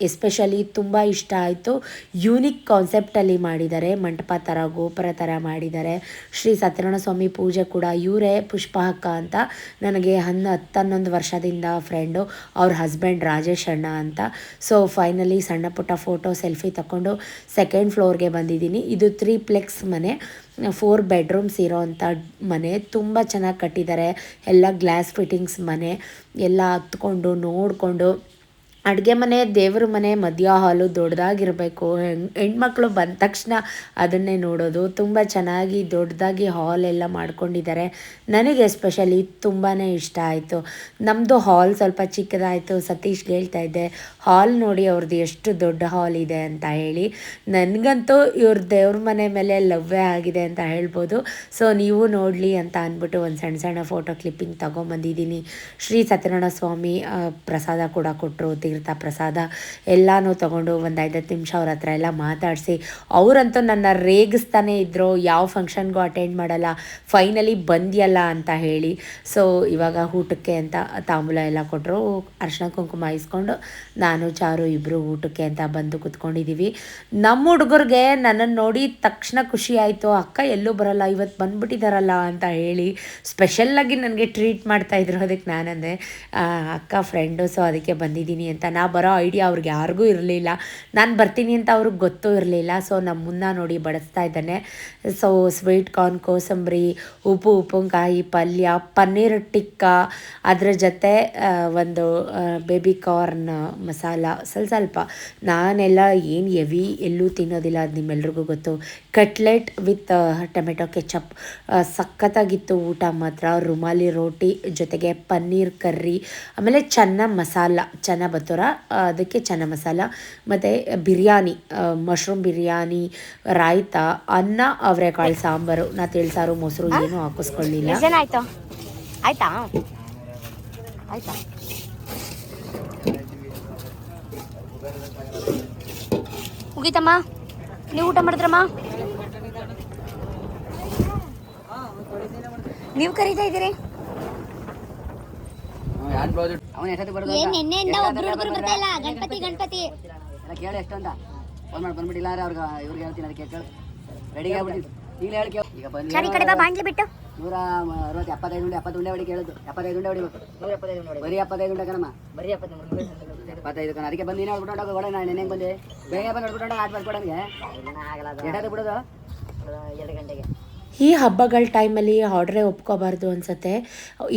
ಎಸ್ಪೆಷಲಿ ತುಂಬ ಇಷ್ಟ ಆಯಿತು. ಯೂನಿಕ್ ಕಾನ್ಸೆಪ್ಟಲ್ಲಿ ಮಾಡಿದ್ದಾರೆ. ಮಂಟಪ ಥರ ಗೋಪುರ ಥರ ಮಾಡಿದ್ದಾರೆ. ಶ್ರೀ ಸತ್ಯನಾರಾಯಣ ಸ್ವಾಮಿ ಪೂಜೆ ಕೂಡ ಇವರೇ ಪುಷ್ಪ ಹಕ್ಕ ಅಂತ. ನನಗೆ ಹನ್ನ ಹತ್ತನ್ನೊಂದು ವರ್ಷದಿಂದ ಫ್ರೆಂಡು ಅವ್ರ ಹಸ್ಬೆಂಡ್ ರಾಜೇಶ್ ಅಣ್ಣ ಅಂತ. ಸೊ ಫೈನಲಿ ಸಣ್ಣ ಪುಟ್ಟ ಫೋಟೋ ಸೆಲ್ಫಿ ತಗೊಂಡು ಸೆಕೆಂಡ್ ಫ್ಲೋರ್ಗೆ ಇದು ತ್ರೀ ಪ್ಲೆಕ್ಸ್ ಮನೆ ಫೋರ್ ಬೆಡ್ರೂಮ್ಸ್ ಇರೋವಂಥ ಮನೆ. ತುಂಬ ಚೆನ್ನಾಗಿ ಕಟ್ಟಿದ್ದಾರೆ. ಎಲ್ಲ ಗ್ಲಾಸ್ ಫಿಟ್ಟಿಂಗ್ಸ್ ಮನೆ. ಎಲ್ಲ ಹತ್ಕೊಂಡು, ನೋಡಿಕೊಂಡು. ಅಡುಗೆ ಮನೆ, ದೇವ್ರ ಮನೆ ಮದುವೆ ಹಾಲು ದೊಡ್ಡದಾಗಿರಬೇಕು ಹೆಣ್ಮಕ್ಳು ಬಂದ ತಕ್ಷಣ ಅದನ್ನೇ ನೋಡೋದು. ತುಂಬ ಚೆನ್ನಾಗಿ ದೊಡ್ಡದಾಗಿ ಹಾಲ್ ಎಲ್ಲ ಮಾಡ್ಕೊಂಡಿದ್ದಾರೆ. ನನಗೆ ಎಸ್ಪೆಷಲಿ ತುಂಬಾ ಇಷ್ಟ ಆಯಿತು. ನಮ್ಮದು ಹಾಲ್ ಸ್ವಲ್ಪ ಚಿಕ್ಕದಾಯಿತು. ಸತೀಶ್ಗೆ ಹೇಳ್ತಾ ಇದ್ದೆ. ಹಾಲ್ ನೋಡಿ ಅವ್ರದ್ದು ಎಷ್ಟು ದೊಡ್ಡ ಹಾಲ್ ಇದೆ ಅಂತ ಹೇಳಿ. ನನಗಂತೂ ಇವ್ರ ದೇವ್ರ ಮನೆ ಮೇಲೆ ಲವ್ವೇ ಆಗಿದೆ ಅಂತ ಹೇಳ್ಬೋದು. ಸೊ ನೀವು ನೋಡಲಿ ಅಂತ ಅಂದ್ಬಿಟ್ಟು ಒಂದು ಸಣ್ಣ ಸಣ್ಣ ಫೋಟೋ ಕ್ಲಿಪ್ಪಿಂಗ್ ತೊಗೊಂಬಂದಿದ್ದೀನಿ. ಶ್ರೀ ಸತ್ಯನಾರಾಯಣ ಸ್ವಾಮಿ ಪ್ರಸಾದ ಕೂಡ ಕೊಟ್ಟರು ತೀರ್ಥ ಪ್ರಸಾದ ಎಲ್ಲನೂ ತೊಗೊಂಡು ಒಂದು ಐದತ್ತು ನಿಮಿಷ ಅವ್ರ ಹತ್ರ ಎಲ್ಲ ಮಾತಾಡಿಸಿ. ಅವರಂತೂ ನನ್ನ ರೇಗಿಸ್ತಾನೆ ಇದ್ದರು ಯಾವ ಫಂಕ್ಷನ್ಗೂ ಅಟೆಂಡ್ ಮಾಡಲ್ಲ ಫೈನಲಿ ಬಂದ್ಯಲ್ಲ ಅಂತ ಹೇಳಿ. ಸೊ ಇವಾಗ ಊಟಕ್ಕೆ ಅಂತ ತಾಂಬೂಲ ಎಲ್ಲ ಕೊಟ್ಟರು ಅರ್ಶಿನ ಕುಂಕುಮ ಇಸ್ಕೊಂಡು ನಾನು ನಾನು, ಚಾರು ಇಬ್ಬರು ಊಟಕ್ಕೆ ಅಂತ ಬಂದು ಕುತ್ಕೊಂಡಿದ್ದೀವಿ ನಮ್ಮ ಹುಡುಗರಿಗೆ ನನ್ನನ್ನು ನೋಡಿ ತಕ್ಷಣ ಖುಷಿ ಆಯಿತು. ಅಕ್ಕ ಎಲ್ಲೂ ಬರಲ್ಲ ಇವತ್ತು ಬಂದ್ಬಿಟ್ಟಿದಾರಲ್ಲ ಅಂತ ಹೇಳಿ ಸ್ಪೆಷಲ್ಲಾಗಿ ನನಗೆ ಟ್ರೀಟ್ ಮಾಡ್ತಾಯಿದ್ರು ಅದಕ್ಕೆ ನಾನಂದೆ ಅಕ್ಕ ಫ್ರೆಂಡು ಸೊ ಅದಕ್ಕೆ ಬಂದಿದ್ದೀನಿ ಅಂತ. ನಾ ಬರೋ ಐಡಿಯಾ ಅವ್ರಿಗೆ ಯಾರಿಗೂ ಇರಲಿಲ್ಲ. ನಾನು ಬರ್ತೀನಿ ಅಂತ ಅವ್ರಿಗೆ ಗೊತ್ತೂ ಇರಲಿಲ್ಲ. ಸೊ ನಮ್ಮ ಮುನ್ನ ನೋಡಿ ಬಡಿಸ್ತಾ ಇದ್ದಾನೆ. ಸೊ ಸ್ವೀಟ್ ಕಾರ್ನ್ ಕೋಸಂಬರಿ, ಉಪ್ಪು ಉಪ್ಪಿನಕಾಯಿ ಪಲ್ಯ, ಪನ್ನೀರ್ ಟಿಕ್ಕ. ಅದರ ಜೊತೆ ಒಂದು ಬೇಬಿ ಕಾರ್ನ್ ಮಸಾಲ ಸ್ವಲ್ಪ ಸ್ವಲ್ಪ. ನಾನೆಲ್ಲ ಏನು ಎವಿ ಎಲ್ಲೂ ತಿನ್ನೋದಿಲ್ಲ, ಅದು ನಿಮ್ಮೆಲ್ರಿಗೂ ಗೊತ್ತು. Cutlet with tomato ketchup. ಸಖತ್ತಾಗಿತ್ತು ಊಟ ಮಾತ್ರ. ರುಮಾಲಿ ರೋಟಿ ಜೊತೆಗೆ ಪನ್ನೀರ್ ಕರ್ರಿ, ಆಮೇಲೆ ಚೆನ್ನ ಮಸಾಲ, ಚೆನ್ನ ಬತ್ತೋರ ಅದಕ್ಕೆ ಚೆನ್ನ ಮಸಾಲ, ಮತ್ತು ಬಿರಿಯಾನಿ ಮಶ್ರೂಮ್ ಬಿರಿಯಾನಿ, ರಾಯ್ತ, ಅನ್ನ, ಅವರೆಕಾಳು, ಸಾಂಬಾರು ನಾ ತಿಳಿಸಾರು ಮೊಸರು, ಏನೂ ಹಾಕಿಸ್ಕೊಳ್ಳಿಲ್ಲ. ಆಯ್ತು? ಆಯ್ತಾ? ಮುಗೀತಮ್ಮ? ನೀವು ಊಟ ಮಾಡಿದ್ರಮ್ಮ? ನೀವು ಕರೀತಾ ಇದ್ದೀರಿ? ಗಣಪತಿ ಗಣಪತಿ. ಎಲ್ಲ ಕೇಳಿ ಎಷ್ಟು ಅಂತ. ಫೋನ್ ಮಾಡಿ ಬಂದ್ಬಿಟ್ಟಿಲ್ಲ ಅಂದ್ರೆ ಅವ್ರಿಗೆ ಇವ್ರಿಗೆ ಹೇಳ್ತೀನಿ ಅದಕ್ಕೆ ಕೇಳಿ. ರೆಡಿ ಆಗ್ಬಿಟ್ಟು ಈಗಲೇ ಹೇಳಿ ಕೇಳು. ಈಗ ಬಂದು ಸರಿ ಕಡೆ ಬಾ ಬಾಂಡ್ಲಿ ಬಿಟ್ಟು. ನೂರ ಅರವತ್ತು ಎಪ್ಪತ್ತೈದು ಉಂಡೆ ಎಪ್ಪತ್ತು ಉಂಡೆ ಹೊಡಿ ಕೇಳಿದ್ದು ಎಪ್ಪತ್ತೈದು ಉಂಡೆ ಹೊಡಿಬೇಕು. ಬರೀ ಎಪ್ಪತ್ತೈದು ಉಂಡೆ ಕಣಮ್ಮ. ಬರೀ ಎಪ್ಪತ್ತೈದು ಎಪ್ಪತ್ತೈದು ಕಣ ಅದಕ್ಕೆ ಬಂದು ನೀನು ಹೊಡ್ಬಿಟ್ಟು ಕೊಡ, ನಾನು ನೆನೆ ಬಂದೆ. ಬೇಗ ಬಂದು ಹೊಡ್ಬಿಟ್ಟು ಆಟ ಬರ್ಕೊಡ ನನಗೆ. ಬಿಡೋದು ಎರಡು ಗಂಟೆಗೆ ಈ ಹಬ್ಬಗಳ ಟೈಮಲ್ಲಿ ಆರ್ಡ್ರೇ ಒಪ್ಕೋಬಾರ್ದು ಅನ್ಸುತ್ತೆ.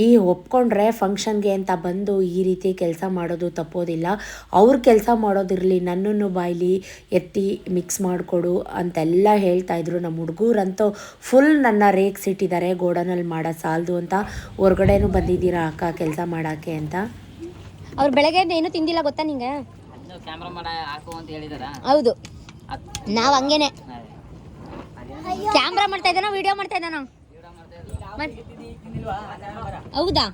ಈ ಒಪ್ಕೊಂಡ್ರೆ ಫಂಕ್ಷನ್ಗೆ ಅಂತ ಬಂದು ಈ ರೀತಿ ಕೆಲಸ ಮಾಡೋದು ತಪ್ಪೋದಿಲ್ಲ. ಅವ್ರು ಕೆಲಸ ಮಾಡೋದಿರಲಿ, ನನ್ನನ್ನು ಬಾಯ್ಲಿ ಎತ್ತಿ ಮಿಕ್ಸ್ ಮಾಡಿಕೊಡು ಅಂತೆಲ್ಲ ಹೇಳ್ತಾ ಇದ್ರು ನಮ್ಮ ಹುಡುಗರಂತೂ ಫುಲ್ ನನ್ನ ರೇಕ್ಸ್ ರೇಗ್ಸಿಟ್ಟಿದ್ದಾರೆ ಗೋಡನಲ್ಲಿ ಮಾಡೋ ಸಾಲದು ಅಂತ. ಹೊರ್ಗಡೆನೂ ಬಂದಿದ್ದೀರಾ ಅಕ್ಕ ಕೆಲಸ ಮಾಡೋಕ್ಕೆ ಅಂತ? ಅವ್ರು ಬೆಳಗ್ಗೆ ಏನು ತಿಂದಿಲ್ಲ ಗೊತ್ತಾ ನಿಂಗೆ? ಕ್ಯಾಮ್ರಾ ಮಾಡ ಹಾಕು ಅಂತ ಹೇಳಿದಾರ? ಹೌದು. ನಾವ್ ಹಂಗೇನೆ. ಕ್ಯಾಮ್ರಾ ಮಾಡ್ತಾ ಇದ್ದಾನ ವಿಡಿಯೋ ಮಾಡ್ತಾ ಇದ್ದಾನ? ಹೌದಾ?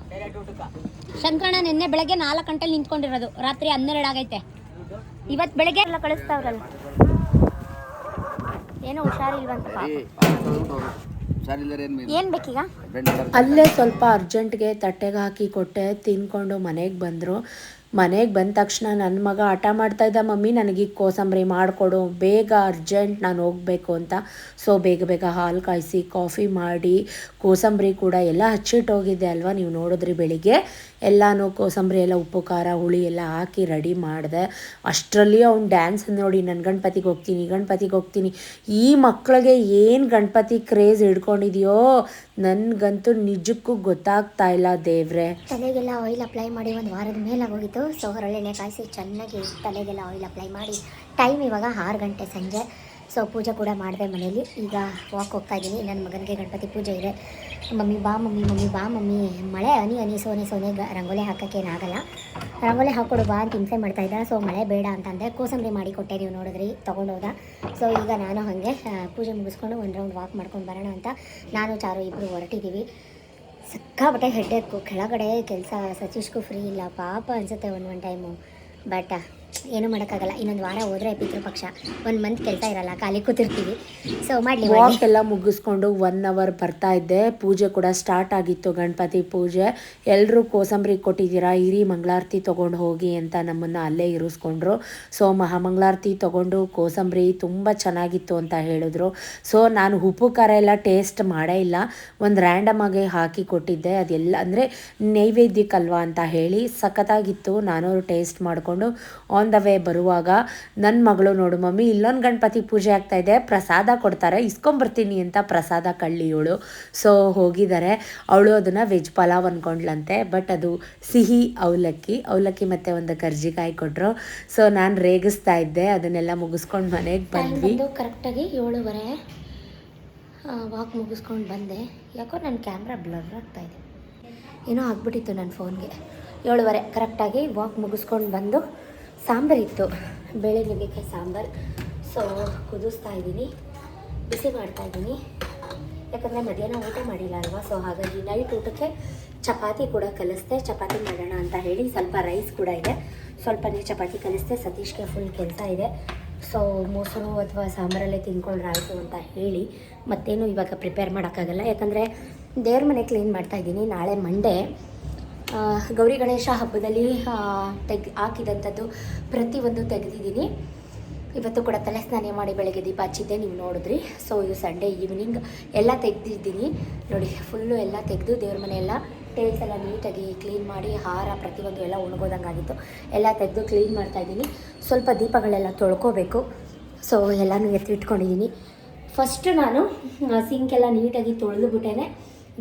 ಶಂಕರಣ್ಣ ನಿನ್ನೆ ಬೆಳಗ್ಗೆ ನಾಲ್ಕು ಗಂಟೆಲಿ ನಿಂತ್ಕೊಂಡಿರೋದು. ರಾತ್ರಿ ಹನ್ನೆರಡು ಆಗೈತೆ. ಇವತ್ತು ಬೆಳಗ್ಗೆ ಎಲ್ಲ ಕಳಿಸ್ತಾವ್ರಲ್ಲ ಏನೋ ಹುಷಾರಿಲ್ವಂತ ಪಾಪ. ಏನ್ ಬೇಕೀಗ? ಅಲ್ಲೇ ಸ್ವಲ್ಪ ಅರ್ಜೆಂಟ್ಗೆ ತಟ್ಟೆಗೆ ಹಾಕಿ ಕೊಟ್ಟೆ ತಿನ್ಕೊಂಡು ಮನೆಗೆ ಬಂದರು. ಮನೆಗೆ ಬಂದ ತಕ್ಷಣ ನನ್ನ ಮಗ ಹಠ ಮಾಡ್ತಾ ಇದ್ದ ಮಮ್ಮಿ ನನಗೆ ಕೋಸಂಬರಿ ಮಾಡಿಕೊಡು ಬೇಗ ಅರ್ಜೆಂಟ್ ನಾನು ಹೋಗಬೇಕು ಅಂತ. ಸೊ ಬೇಗ ಬೇಗ ಹಾಲು ಕಾಯಿಸಿ ಕಾಫಿ ಮಾಡಿ ಕೋಸಂಬರಿ ಕೂಡ ಎಲ್ಲ ಹಚ್ಚಿಟ್ಟೋಗಿದ್ದೆ ಅಲ್ವಾ? ನೀವು ನೋಡಿದ್ರಿ ಬೆಳಿಗ್ಗೆ. ಎಲ್ಲನೂ ಕೋಸಂಬರಿ, ಎಲ್ಲ ಉಪ್ಪು, ಖಾರ, ಹುಳಿ ಎಲ್ಲ ಹಾಕಿ ರೆಡಿ ಮಾಡಿದೆ. ಅಷ್ಟರಲ್ಲಿ ಅವ್ನು ಡ್ಯಾನ್ಸ್ ನೋಡಿ ನನ್ನ ಗಣಪತಿಗೆ ಹೋಗ್ತೀನಿ ಗಣಪತಿಗೆ ಹೋಗ್ತೀನಿ. ಈ ಮಕ್ಕಳಿಗೆ ಏನು ಗಣಪತಿ ಕ್ರೇಜ್ ಹಿಡ್ಕೊಂಡಿದೆಯೋ? ನನಗಂತೂ ನಿಜಕ್ಕೂ ಗೊತ್ತಾಗ್ತಾ ಇಲ್ಲ ದೇವ್ರೆ. ತಲೆಗೆಲ್ಲ ಆಯಿಲ್ ಅಪ್ಲೈ ಮಾಡಿ ಒಂದು ವಾರದ ಮೇಲೆ ಹೋಗಿತ್ತು ಸೊ ಹೊರಳೆಣ್ಣೆ ಕಾಯಿಸಿ ಚೆನ್ನಾಗಿ ತಲೆಗೆಲ್ಲ ಆಯಿಲ್ ಅಪ್ಲೈ ಮಾಡಿ. ಟೈಮ್ ಇವಾಗ ಆರು ಗಂಟೆ ಸಂಜೆ. ಸೊ ಪೂಜೆ ಕೂಡ ಮಾಡಿದೆ ಮನೆಯಲ್ಲಿ. ಈಗ ವಾಕ್ ಹೋಗ್ತಾ ಇದ್ದೀನಿ. ನನ್ನ ಮಗನಿಗೆ ಗಣಪತಿ ಪೂಜೆ ಇದೆ. ಮಮ್ಮಿ ಬಾ ಮಮ್ಮಿ ಮಮ್ಮಿ ಬಾ ಮಮ್ಮಿ. ಮಳೆ ಅನಿ ಅನಿ ಸೋನೆ ಸೋನೆ, ಗ, ರಂಗೋಲಿ ಹಾಕೋಕ್ಕೇನಾಗಲ್ಲ ರಂಗೋಲಿ ಹಾಕ್ಕೊಡು ಬಾ ಅಂತ ಹಿಂಸೆ ಮಾಡ್ತಾ ಇದ್ದ ಸೊ ಮಳೆ ಬೇಡ ಅಂತಂದೆ. ಕೋಸಂಬರಿ ಮಾಡಿ ಕೊಟ್ಟೆ ನೀವು ನೋಡಿದ್ರಿ, ತೊಗೊಂಡೋದ. ಸೊ ಈಗ ನಾನು ಹಾಗೆ ಪೂಜೆ ಮುಗಿಸ್ಕೊಂಡು ಒಂದು ರೌಂಡ್ ವಾಕ್ ಮಾಡ್ಕೊಂಡು ಬರೋಣ ಅಂತ ನಾನು, ಚಾರು ಇಬ್ಬರು ಹೊರಟಿದ್ದೀವಿ. ಸಿಕ್ಕಾಪಟ್ಟೆ ಹೆಡ್ಡೇಕು ಕೆಳಗಡೆ ಕೆಲಸ, ಸತೀಶ್ಗೂ ಫ್ರೀ ಇಲ್ಲ. ಪಾಪ ಅನಿಸುತ್ತೆ ಒಂದು ಒನ್ ಟೈಮು ಬಟ್ ಏನೂ ಮಾಡೋಕ್ಕಾಗಲ್ಲ. ಇನ್ನೊಂದು ವಾರ ಹೋದ್ರೆ ಪಿತೃಪಕ್ಷ ಒಂದು ಮಂತ್ ಕೆಲಸ ಇರಲ್ಲ ಖಾಲಿ ಕೂತಿರ್ತೀವಿ. ಸೊ ಮಾಡಲಿ ವಾಕ್ ಎಲ್ಲ ಮುಗಿಸ್ಕೊಂಡು ಒನ್ ಅವರ್ ಬರ್ತಾ ಇದ್ದೆ. ಪೂಜೆ ಕೂಡ ಸ್ಟಾರ್ಟ್ ಆಗಿತ್ತು ಗಣಪತಿ ಪೂಜೆ. ಎಲ್ಲರೂ ಕೋಸಂಬರಿ ಕೊಟ್ಟಿದ್ದೀರಾ? ಇರಿ ಮಂಗಳಾರತಿ ತೊಗೊಂಡು ಹೋಗಿ ಅಂತ ನಮ್ಮನ್ನು ಅಲ್ಲೇ ಇರಿಸ್ಕೊಂಡ್ರು. ಸೊ ಮಹಾಮಂಗಳಾರತಿ ತೊಗೊಂಡು ಕೋಸಂಬರಿ ತುಂಬ ಚೆನ್ನಾಗಿತ್ತು ಅಂತ ಹೇಳಿದ್ರು. ಸೊ ನಾನು ಉಪ್ಪು ಖಾರ ಎಲ್ಲ ಟೇಸ್ಟ್ ಮಾಡೇ ಇಲ್ಲ. ಒಂದು ರ್ಯಾಂಡಮ್ ಆಗಿ ಹಾಕಿ ಕೊಟ್ಟಿದ್ದೆ. ಅದೆಲ್ಲ ಅಂದರೆ ನೈವೇದ್ಯಕ್ಕಲ್ವಾ ಅಂತ ಹೇಳಿ ಸಖತ್ತಾಗಿತ್ತು. ನಾನು ಟೇಸ್ಟ್ ಮಾಡಿಕೊಂಡು ಆನ್ ದ ವೇ ಬರುವಾಗ ನನ್ನ ಮಗಳು ನೋಡು ಮಮ್ಮಿ ಇಲ್ಲೊಂದು ಗಣಪತಿ ಪೂಜೆ ಆಗ್ತಾ ಇದೆ ಪ್ರಸಾದ ಕೊಡ್ತಾರೆ ಇಸ್ಕೊಂಬರ್ತೀನಿ ಅಂತ ಪ್ರಸಾದ ಕಳ್ಳಿಯೋಳು. ಸೊ ಹೋಗಿದ್ದಾರೆ ಅವಳು ಅದನ್ನು ವೆಜ್ ಪಲಾವ್ ಅಂದ್ಕೊಂಡ್ಲಂತೆ ಬಟ್ ಅದು ಸಿಹಿ ಅವಲಕ್ಕಿ ಅವಲಕ್ಕಿ ಮತ್ತು ಒಂದು ಕರ್ಜಿಕಾಯಿ ಕೊಟ್ಟರು ಸೊ ನಾನು ರೇಗಿಸ್ತಾ ಇದ್ದೆ ಅದನ್ನೆಲ್ಲ ಮುಗಿಸ್ಕೊಂಡು ಮನೆಗೆ ಬಂದ್ವಿ. ಬಂದು ಕರೆಕ್ಟಾಗಿ ಏಳುವರೆ ವಾಕ್ ಮುಗಿಸ್ಕೊಂಡು ಬಂದೆ. ಯಾಕೋ ನನ್ನ ಕ್ಯಾಮ್ರಾ ಬ್ಲರ್ ಆಗ್ತಾ ಇದೆ. ಏನೋ ಆಗ್ಬಿಟ್ಟಿತ್ತು ನನ್ನ ಫೋನ್ಗೆ ಏಳುವರೆ ಕರೆಕ್ಟಾಗಿ ವಾಕ್ ಮುಗಿಸ್ಕೊಂಡು ಬಂದು ಸಾಂಬಾರಿತ್ತು. ಬೇಳೆ, ನುಗ್ಗೆಕಾಯಿ, ಸಾಂಬಾರು. ಸೊ ಕುದಿಸ್ತಾ ಇದ್ದೀನಿ. ಬಿಸಿ ಮಾಡ್ತಾ ಇದ್ದೀನಿ. ಯಾಕಂದರೆ ಮಧ್ಯಾಹ್ನ ಊಟ ಮಾಡಿಲ್ಲ ಅಲ್ವಾ? ಸೊ ಹಾಗಾಗಿ ನೈಟ್ ಊಟಕ್ಕೆ ಚಪಾತಿ ಕೂಡ ಕಲಿಸ್ದೆ. ಚಪಾತಿ ಮಾಡೋಣ ಅಂತ ಹೇಳಿ ಸ್ವಲ್ಪ ರೈಸ್ ಕೂಡ ಇದೆ. ಸ್ವಲ್ಪನೇ ಚಪಾತಿ ಕಲಿಸ್ದೆ. ಸತೀಶ್ಗೆ ಫುಲ್ ಕೆಲಸ ಇದೆ. ಸೊ ಮೊಸರು ಅಥವಾ ಸಾಂಬಾರಲ್ಲೇ ತಿನ್ಕೊಂಡ್ರೆ ಆಯಿತು ಅಂತ ಹೇಳಿ ಮತ್ತೇನು ಇವಾಗ ಪ್ರಿಪೇರ್ ಮಾಡೋಕ್ಕಾಗಲ್ಲ. ಯಾಕಂದರೆ ದೇವ್ರ ಮನೆ ಕ್ಲೀನ್ ಮಾಡ್ತಾ ಇದ್ದೀನಿ. ನಾಳೆ ಮಂಡೇ ಗೌರಿ ಗಣೇಶ ಹಬ್ಬದಲ್ಲಿ ತೆಗ್, ಹಾಕಿದಂಥದ್ದು ಪ್ರತಿಯೊಂದು ತೆಗೆದಿದ್ದೀನಿ. ಇವತ್ತು ಕೂಡ ತಲೆ ಸ್ನಾನ ಮಾಡಿ ಬೆಳಗ್ಗೆ ದೀಪ ಹಚ್ಚಿದ್ದೆ ನೀವು ನೋಡಿದ್ರಿ. ಸೊ ಇದು ಸಂಡೇ ಈವ್ನಿಂಗ್ ಎಲ್ಲ ತೆಗೆದಿದ್ದೀನಿ. ನೋಡಿ ಫುಲ್ಲು ಎಲ್ಲ ತೆಗೆದು ದೇವ್ರ ಮನೆ ಎಲ್ಲ ಟೇಲ್ಸ್ ಎಲ್ಲ ನೀಟಾಗಿ ಕ್ಲೀನ್ ಮಾಡಿ, ಹಾರ ಪ್ರತಿಯೊಂದು ಎಲ್ಲ ಒಣಗೋದಂಗಾಗಿತ್ತು ಎಲ್ಲ ತೆಗೆದು ಕ್ಲೀನ್ ಮಾಡ್ತಾಯಿದ್ದೀನಿ ಸ್ವಲ್ಪ ದೀಪಗಳೆಲ್ಲ ತೊಳ್ಕೋಬೇಕು. ಸೊ ಎಲ್ಲನೂ ಎತ್ತಿಟ್ಕೊಂಡಿದ್ದೀನಿ. ಫಸ್ಟು ನಾನು ಸಿಂಕ್ ಎಲ್ಲ ನೀಟಾಗಿ ತೊಳೆದು ಬಿಟ್ಟೇನೆ.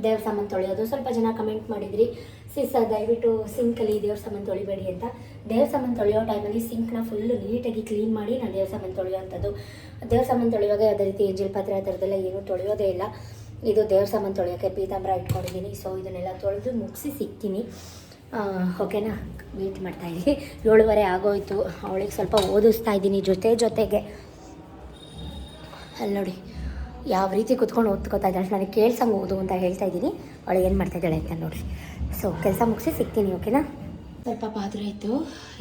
ದೇವ್ರ ಸಾಮಾನು ತೊಳೆಯೋದು. ಸ್ವಲ್ಪ ಜನ ಕಮೆಂಟ್ ಮಾಡಿದ್ರಿ. ಸಿಸ್ ದಯವಿಟ್ಟು ಸಿಂಕಲ್ಲಿ ದೇವ್ರ ಸಾಮಾನು ತೊಳಿಬೇಡಿ ಅಂತ. ದೇವ್ರ ಸಾಮಾನು ತೊಳೆಯೋ ಟೈಮಲ್ಲಿ ಸಿಂಕ್ನ ಫುಲ್ಲು ನೀಟಾಗಿ ಕ್ಲೀನ್ ಮಾಡಿ ನಾನು ದೇವ್ರ ಸಾಮಾನು ತೊಳೆಯೋವಂಥದ್ದು ದೇವ್ರ ಸಾಮಾನು ತೊಳೆಯುವಾಗ ಯಾವುದೇ ರೀತಿ ಎಂಜಿಲ್ ಪಾತ್ರೆ ಆ ಥರದ್ದೆಲ್ಲ ಏನೂ ತೊಳೆಯೋದೇ ಇಲ್ಲ. ಇದು ದೇವ್ರ ಸಾಮಾನು ತೊಳೆಯೋಕ್ಕೆ ಪೀತಾಂಬರ ಇಟ್ಕೊಂಡಿದ್ದೀನಿ. ಸೊ ಇದನ್ನೆಲ್ಲ ತೊಳೆದು ಮುಗಿಸಿ ಸಿಗ್ತೀನಿ. ಓಕೆನಾ ವೇಟ್ ಮಾಡ್ತಾಯಿದ್ದೀನಿ ಏಳುವರೆ ಆಗೋಯ್ತು. ಅವಳಿಗೆ ಸ್ವಲ್ಪ ಓದಿಸ್ತಾ ಇದ್ದೀನಿ ಜೊತೆ ಜೊತೆಗೆ. ಅಲ್ಲಿ ನೋಡಿ, ಯಾವ ರೀತಿ ಕುತ್ಕೊಂಡು ಓದ್ಕೋತಾ ಇದ್ದಾಳೆ. ನನಗೆ ಕೇಳ್ಸಂಗೆ ಓದು ಅಂತ ಹೇಳ್ತಾ ಇದ್ದೀನಿ. ಅವಳು ಏನು ಮಾಡ್ತಾ ಇದ್ದಾಳೆ ಅಂತ ನೋಡಿರಿ ಸೊ, ಕೆಲಸ ಮುಗಿಸಿ ಸಿಗ್ತೀನಿ ಓಕೆನಾ ಸ್ವಲ್ಪ ಪಾತ್ರೆ ಇತ್ತು,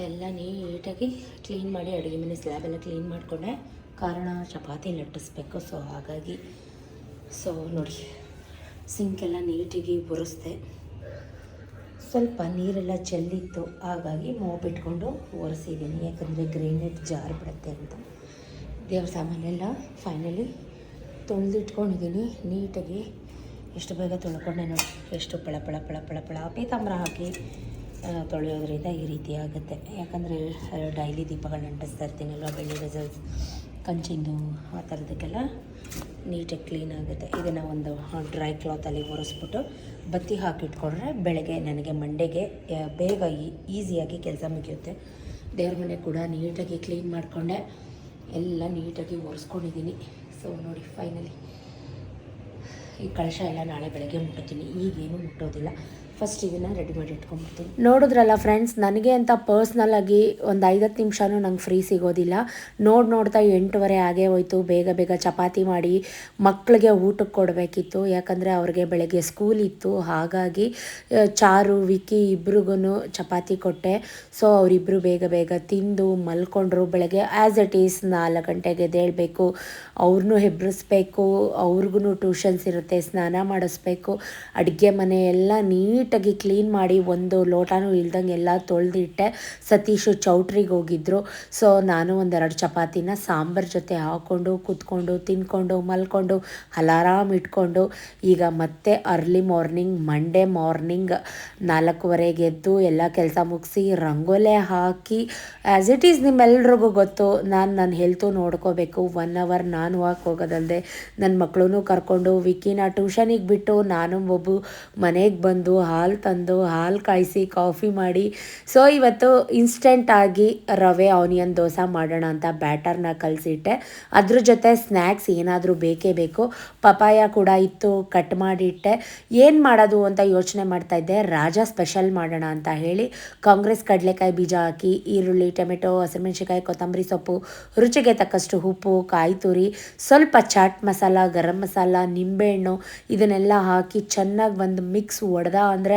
ಎಲ್ಲ ನೀಟಾಗಿ ಕ್ಲೀನ್ ಮಾಡಿ ಅಡುಗೆ ಮನೆ ಸ್ಲ್ಯಾಬ್ ಎಲ್ಲ ಕ್ಲೀನ್ ಮಾಡಿಕೊಂಡೆ. ಕಾರಣ ಚಪಾತಿ ಲಟ್ಟಿಸ್ಬೇಕು ಸೊ ಹಾಗಾಗಿ ಸೊ ನೋಡಿ ಸಿಂಕೆಲ್ಲ ನೀಟಾಗಿ ಒರೆಸ್ದೆ. ಸ್ವಲ್ಪ ನೀರೆಲ್ಲ ಚೆಲ್ಲಿತ್ತು, ಹಾಗಾಗಿ ಮೋಪ್ ಇಟ್ಕೊಂಡು ಒರೆಸಿದ್ದೀನಿ, ಯಾಕಂದರೆ ಗ್ರೇನೇಟ್ ಜಾರ್ ಬಿಡುತ್ತೆ ಅಂತ. ದೇವ್ರ ಸಾಮಾನೆಲ್ಲ ಫೈನಲಿ ತೊಳೆದಿಟ್ಕೊಂಡಿದ್ದೀನಿ, ನೀಟಾಗಿ ಎಷ್ಟು ಬೇಗ ತೊಳ್ಕೊಂಡೆ ನೋಡಿ. ಎಷ್ಟು ಪಳ ಪಳ ಪಳ ಪಳ ಪಳ ಪೀತಾಂಬರ ಹಾಕಿ ತೊಳೆಯೋದ್ರಿಂದ ಈ ರೀತಿ ಆಗುತ್ತೆ. ಯಾಕಂದರೆ ಡೈಲಿ ದೀಪಗಳನ್ನ ಅಂಟಿಸ್ತಾ ಇರ್ತೀನಲ್ವ ಬೆಳ್ಳಿ ವೆಸಲ್ಸ್ ಕಂಚಿಂದು ಆ ಥರದಕ್ಕೆಲ್ಲ ನೀಟಾಗಿ ಕ್ಲೀನ್ ಆಗುತ್ತೆ. ಇದನ್ನು ಒಂದು ಡ್ರೈ ಕ್ಲಾತಲ್ಲಿ ಒರೆಸ್ಬಿಟ್ಟು ಬತ್ತಿ ಹಾಕಿಟ್ಕೊಂಡ್ರೆ ಬೆಳಗ್ಗೆ ನನಗೆ ಮಂಡೆಗೆ ಬೇಗ ಈಸಿಯಾಗಿ ಕೆಲಸ ಮುಗಿಯುತ್ತೆ. ದೇವ್ರ ಮನೆ ಕೂಡ ನೀಟಾಗಿ ಕ್ಲೀನ್ ಮಾಡಿಕೊಂಡೆ. ಎಲ್ಲ ನೀಟಾಗಿ ಒರೆಸ್ಕೊಂಡಿದ್ದೀನಿ. ಸೊ ನೋಡಿ ಫೈನಲಿ ಈ ಕಳಶ ಎಲ್ಲ ನಾಳೆ ಬೆಳಗ್ಗೆ ಮುಟ್ಟುತ್ತೀನಿ. ಈಗೇನು ಮುಟ್ಟೋದಿಲ್ಲ. ಫಸ್ಟ್ ಇದನ್ನು ರೆಡಿ ಮಾಡಿ ಇಟ್ಕೊಂಡ್ಬಿಡ್ತೀನಿ. ನೋಡಿದ್ರಲ್ಲ ಫ್ರೆಂಡ್ಸ್ ನನಗೆ ಅಂತ ಪರ್ಸ್ನಲ್ ಆಗಿ ಒಂದು ಐದತ್ತು ನಿಮಿಷನೂ ನಂಗೆ ಫ್ರೀ ಸಿಗೋದಿಲ್ಲ. ನೋಡಿ ನೋಡ್ತಾ ಎಂಟುವರೆ ಆಗೇ ಹೋಯ್ತು. ಬೇಗ ಬೇಗ ಚಪಾತಿ ಮಾಡಿ ಮಕ್ಕಳಿಗೆ ಊಟಕ್ಕೆ ಕೊಡಬೇಕಿತ್ತು. ಯಾಕಂದರೆ ಅವ್ರಿಗೆ ಬೆಳಗ್ಗೆ ಸ್ಕೂಲ್ ಇತ್ತು. ಹಾಗಾಗಿ ಚಾರು, ವಿಕ್ಕಿ ಇಬ್ರಿಗೂ ಚಪಾತಿ ಕೊಟ್ಟೆ. ಸೊ ಅವರಿಬ್ಬರು ಬೇಗ ಬೇಗ ತಿಂದು ಮಲ್ಕೊಂಡ್ರು. ಬೆಳಗ್ಗೆ ಆ್ಯಸ್ ಇಟ್ ಈಸ್ ನಾಲ್ಕು ಗಂಟೆಗೆ ಎದ್ದೇಳಬೇಕು. ಅವ್ರನ್ನೂ ಹೆಬ್ಬರಿಸ್ಬೇಕು ಅವ್ರಿಗೂ ಟ್ಯೂಷನ್ಸ್ ಇರುತ್ತೆ. ಸ್ನಾನ ಮಾಡಿಸ್ಬೇಕು. ಅಡುಗೆ ಮನೆ ಎಲ್ಲ ನೀಟಾಗಿ ಕ್ಲೀನ್ ಮಾಡಿ ಒಂದು ಲೋಟನೂ ಇಲ್ದಂಗೆ ಎಲ್ಲ ತೊಳೆದಿಟ್ಟೆ. ಸತೀಶು ಚೌಟ್ರಿಗೆ ಹೋಗಿದ್ರು. ಸೊ ನಾನು ಒಂದೆರಡು ಚಪಾತಿನ ಸಾಂಬಾರ್ ಜೊತೆ ಹಾಕ್ಕೊಂಡು ಕೂತ್ಕೊಂಡು, ತಿನ್ಕೊಂಡು, ಮಲ್ಕೊಂಡು, ಅಲಾರಾಮ್ ಇಟ್ಕೊಂಡು, ಈಗ ಮತ್ತೆ ಅರ್ಲಿ ಮಾರ್ನಿಂಗ್, ಮಂಡೇ ಮಾರ್ನಿಂಗ್ ನಾಲ್ಕೂವರೆಗೆ ಎದ್ದು ಎಲ್ಲ ಕೆಲಸ ಮುಗಿಸಿ ರಂಗೋಲೆ ಹಾಕಿ ಆ್ಯಸ್ ಇಟ್ ಈಸ್ ನಿಮ್ಮೆಲ್ರಿಗೂ ಗೊತ್ತು, ನಾನು ನನ್ನ ಹೆಲ್ತು ನೋಡ್ಕೋಬೇಕು. ಒನ್ ಅವರ್ ನಾನು ವಾಕ್ ಹೋಗೋದಲ್ಲದೆ ನನ್ನ ಮಕ್ಕಳೂ ಕರ್ಕೊಂಡು ವಿಕಿನ ಟ್ಯೂಷನಿಗೆ ಬಿಟ್ಟು ನಾನು ಒಬ್ಬ ಮನೆಗೆ ಬಂದು ಹಾಲು ತಂದು, ಹಾಲು ಕಾಯಿಸಿ, ಕಾಫಿ ಮಾಡಿ. ಸೊ ಇವತ್ತು ಇನ್ಸ್ಟೆಂಟಾಗಿ ರವೆ ಆನಿಯನ್ ದೋಸೆ ಮಾಡೋಣ ಅಂತ ಬ್ಯಾಟರ್ನ ಕಲಸಿಟ್ಟೆ. ಅದ್ರ ಜೊತೆ ಸ್ನ್ಯಾಕ್ಸ್ ಏನಾದರೂ ಬೇಕೇ ಬೇಕು. ಪಪಾಯ ಕೂಡ ಇತ್ತು ಕಟ್ ಮಾಡಿಟ್ಟೆ. ಏನು ಮಾಡೋದು ಅಂತ ಯೋಚನೆ ಮಾಡ್ತಾ ಇದ್ದೆ. ರಾಜ ಸ್ಪೆಷಲ್ ಮಾಡೋಣ ಅಂತ ಹೇಳಿ ಕಾಂಗ್ರೆಸ್ ಕಡಲೆಕಾಯಿ ಬೀಜ ಹಾಕಿ, ಈರುಳ್ಳಿ, ಟೊಮೆಟೊ ಹಸಿಮೆಣ್ಸಿಕಾಯಿ ಕೊತ್ತಂಬರಿ ಸೊಪ್ಪು, ರುಚಿಗೆ ತಕ್ಕಷ್ಟು ಉಪ್ಪು ಕಾಯಿ ತುರಿ ಸ್ವಲ್ಪ ಚಾಟ್ ಮಸಾಲ, ಗರಂ ಮಸಾಲ, ನಿಂಬೆಹಣ್ಣು ಇದನ್ನೆಲ್ಲ ಹಾಕಿ ಚೆನ್ನಾಗಿ ಒಂದು ಮಿಕ್ಸ್ ಒಡೆದ ಅಂದರೆ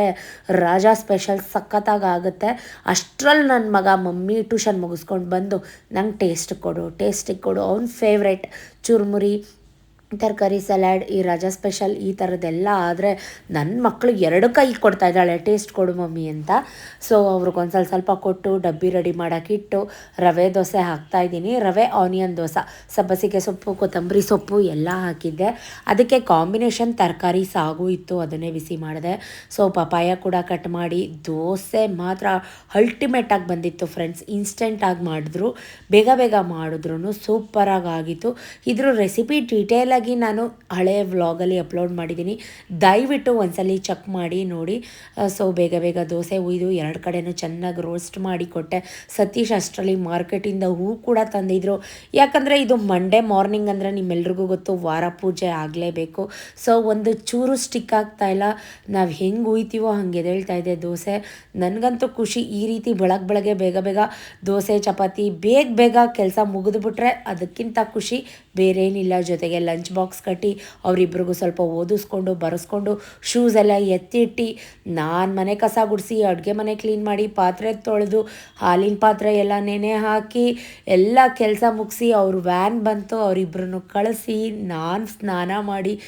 ರಾಜಾ ಸ್ಪೆಷಲ್ ಸಖತ್ತಾಗಿ ಆಗುತ್ತೆ ಅಷ್ಟರಲ್ಲಿ ನನ್ನ ಮಗ ಮಮ್ಮಿ ಟ್ಯೂಷನ್ ಮುಗಿಸ್ಕೊಂಡು ಬಂದು ನಂಗೆ ಟೇಸ್ಟ್ ಕೊಡು ಟೇಸ್ಟಿಗೆ ಕೊಡು. ಅವ್ನ ಫೇವ್ರೆಟ್ ಚುರುಮುರಿ ತರಕಾರಿ ಸಲಾಡ್ ಈ ರಜಾ ಸ್ಪೆಷಲ್ ಈ ಥರದ್ದೆಲ್ಲ ಆದರೆ ನನ್ನ ಮಕ್ಕಳು ಎರಡು ಕೈ ಕೊಡ್ತಾ ಇದ್ದಾಳೆ, ಟೇಸ್ಟ್ ಕೊಡು ಮಮ್ಮಿ ಅಂತ. ಸೊ ಅವ್ರಿಗೊಂದ್ಸಲ ಸ್ವಲ್ಪ ಕೊಟ್ಟು, ಡಬ್ಬಿ ರೆಡಿ ಮಾಡೋಕ್ಕಿಟ್ಟು ರವೆ ದೋಸೆ ಹಾಕ್ತಾಯಿದ್ದೀನಿ ರವೆ ಆನಿಯನ್ ದೋಸೆ, ಸಬ್ಬಸಿಗೆ ಸೊಪ್ಪು, ಕೊತ್ತಂಬರಿ ಸೊಪ್ಪು ಎಲ್ಲ ಹಾಕಿದ್ದೆ. ಅದಕ್ಕೆ ಕಾಂಬಿನೇಷನ್ ತರಕಾರಿ ಸಾಗು ಇತ್ತು, ಅದನ್ನೇ ಬಿಸಿ ಮಾಡಿದೆ. ಸೊ ಪಪಾಯ ಕೂಡ ಕಟ್ ಮಾಡಿ, ದೋಸೆ ಮಾತ್ರ ಅಲ್ಟಿಮೇಟಾಗಿ ಬಂದಿತ್ತು ಫ್ರೆಂಡ್ಸ್ ಇನ್ಸ್ಟೆಂಟಾಗಿ ಮಾಡಿದ್ರು. ಬೇಗ ಬೇಗ ಮಾಡಿದ್ರು ಸೂಪರಾಗಿ ಆಗಿತ್ತು. ಇದ್ರ ರೆಸಿಪಿ ಡೀಟೇಲಾಗಿ ನಾನು ಹಳೆಯ ವ್ಲಾಗಲ್ಲಿ ಅಪ್ಲೋಡ್ ಮಾಡಿದ್ದೀನಿ. ದಯವಿಟ್ಟು ಒಂದ್ಸಲಿ ಚೆಕ್ ಮಾಡಿ, ನೋಡಿ. ಸೊ, ಬೇಗ ಬೇಗ ದೋಸೆ ಉಯ್ದು ಎರಡು ಕಡೆನೂ ಚೆನ್ನಾಗಿ ರೋಸ್ಟ್ ಮಾಡಿ ಕೊಟ್ಟೆ. ಸತೀಶ್ ಅಷ್ಟರಲ್ಲಿ ಮಾರ್ಕೆಟಿಂದ ಹೂ ಕೂಡ ತಂದಿದ್ರು. ಯಾಕಂದರೆ ಇದು ಮಂಡೇ ಮಾರ್ನಿಂಗ್ ಅಂದರೆ ನಿಮ್ಮೆಲ್ರಿಗೂ ಗೊತ್ತು, ವಾರ ಪೂಜೆ ಆಗಲೇಬೇಕು. ಸೊ, ಒಂದು ಚೂರು ಸ್ಟಿಕ್ ಆಗ್ತಾ ಇಲ್ಲ. ನಾವು ಹೆಂಗೆ ಉಯ್ತೀವೋ ಹಂಗೆ ಎದೇಳ್ತಾ ಇದೆ ದೋಸೆ. ನನಗಂತೂ ಖುಷಿ ಈ ರೀತಿ ಬೆಳಗ್ಗೆ ಬೆಳಗ್ಗೆ ಬೇಗ ಬೇಗ ದೋಸೆ, ಚಪಾತಿ, ಬೇಗ ಬೇಗ ಕೆಲಸ ಮುಗಿದ್ಬಿಟ್ರೆ ಅದಕ್ಕಿಂತ ಖುಷಿ ಬೇರೇನಿಲ್ಲ ಜೊತೆಗೆ ಲಂಚ್ ಬಾಕ್ಸ್ ಕಟ್ಟಿ ಅವರಿಬ್ರಿಗೂ ಸ್ವಲ್ಪ ಓದಿಸ್ಕೊಂಡು, ಬರೆಸ್ಕೊಂಡು ಶೂಸ್ ಎಲ್ಲ ಎತ್ತಿಟ್ಟು, ನಾನು ಮನೆ ಕಸ ಗುಡಿಸಿ, ಅಡುಗೆ ಮನೆ ಕ್ಲೀನ್ ಮಾಡಿ, ಪಾತ್ರೆ ತೊಳೆದು, ಹಾಲಿನ ಪಾತ್ರೆ ಎಲ್ಲ ನೆನೆ ಹಾಕಿ, ಎಲ್ಲ ಕೆಲಸ ಮುಗಿಸಿ ಅವ್ರ ವ್ಯಾನ್ ಬಂತು ಅವರಿಬ್ಬರನ್ನು ಕಳಿಸಿ, ನಾನು ಸ್ನಾನ ಮಾಡಿ,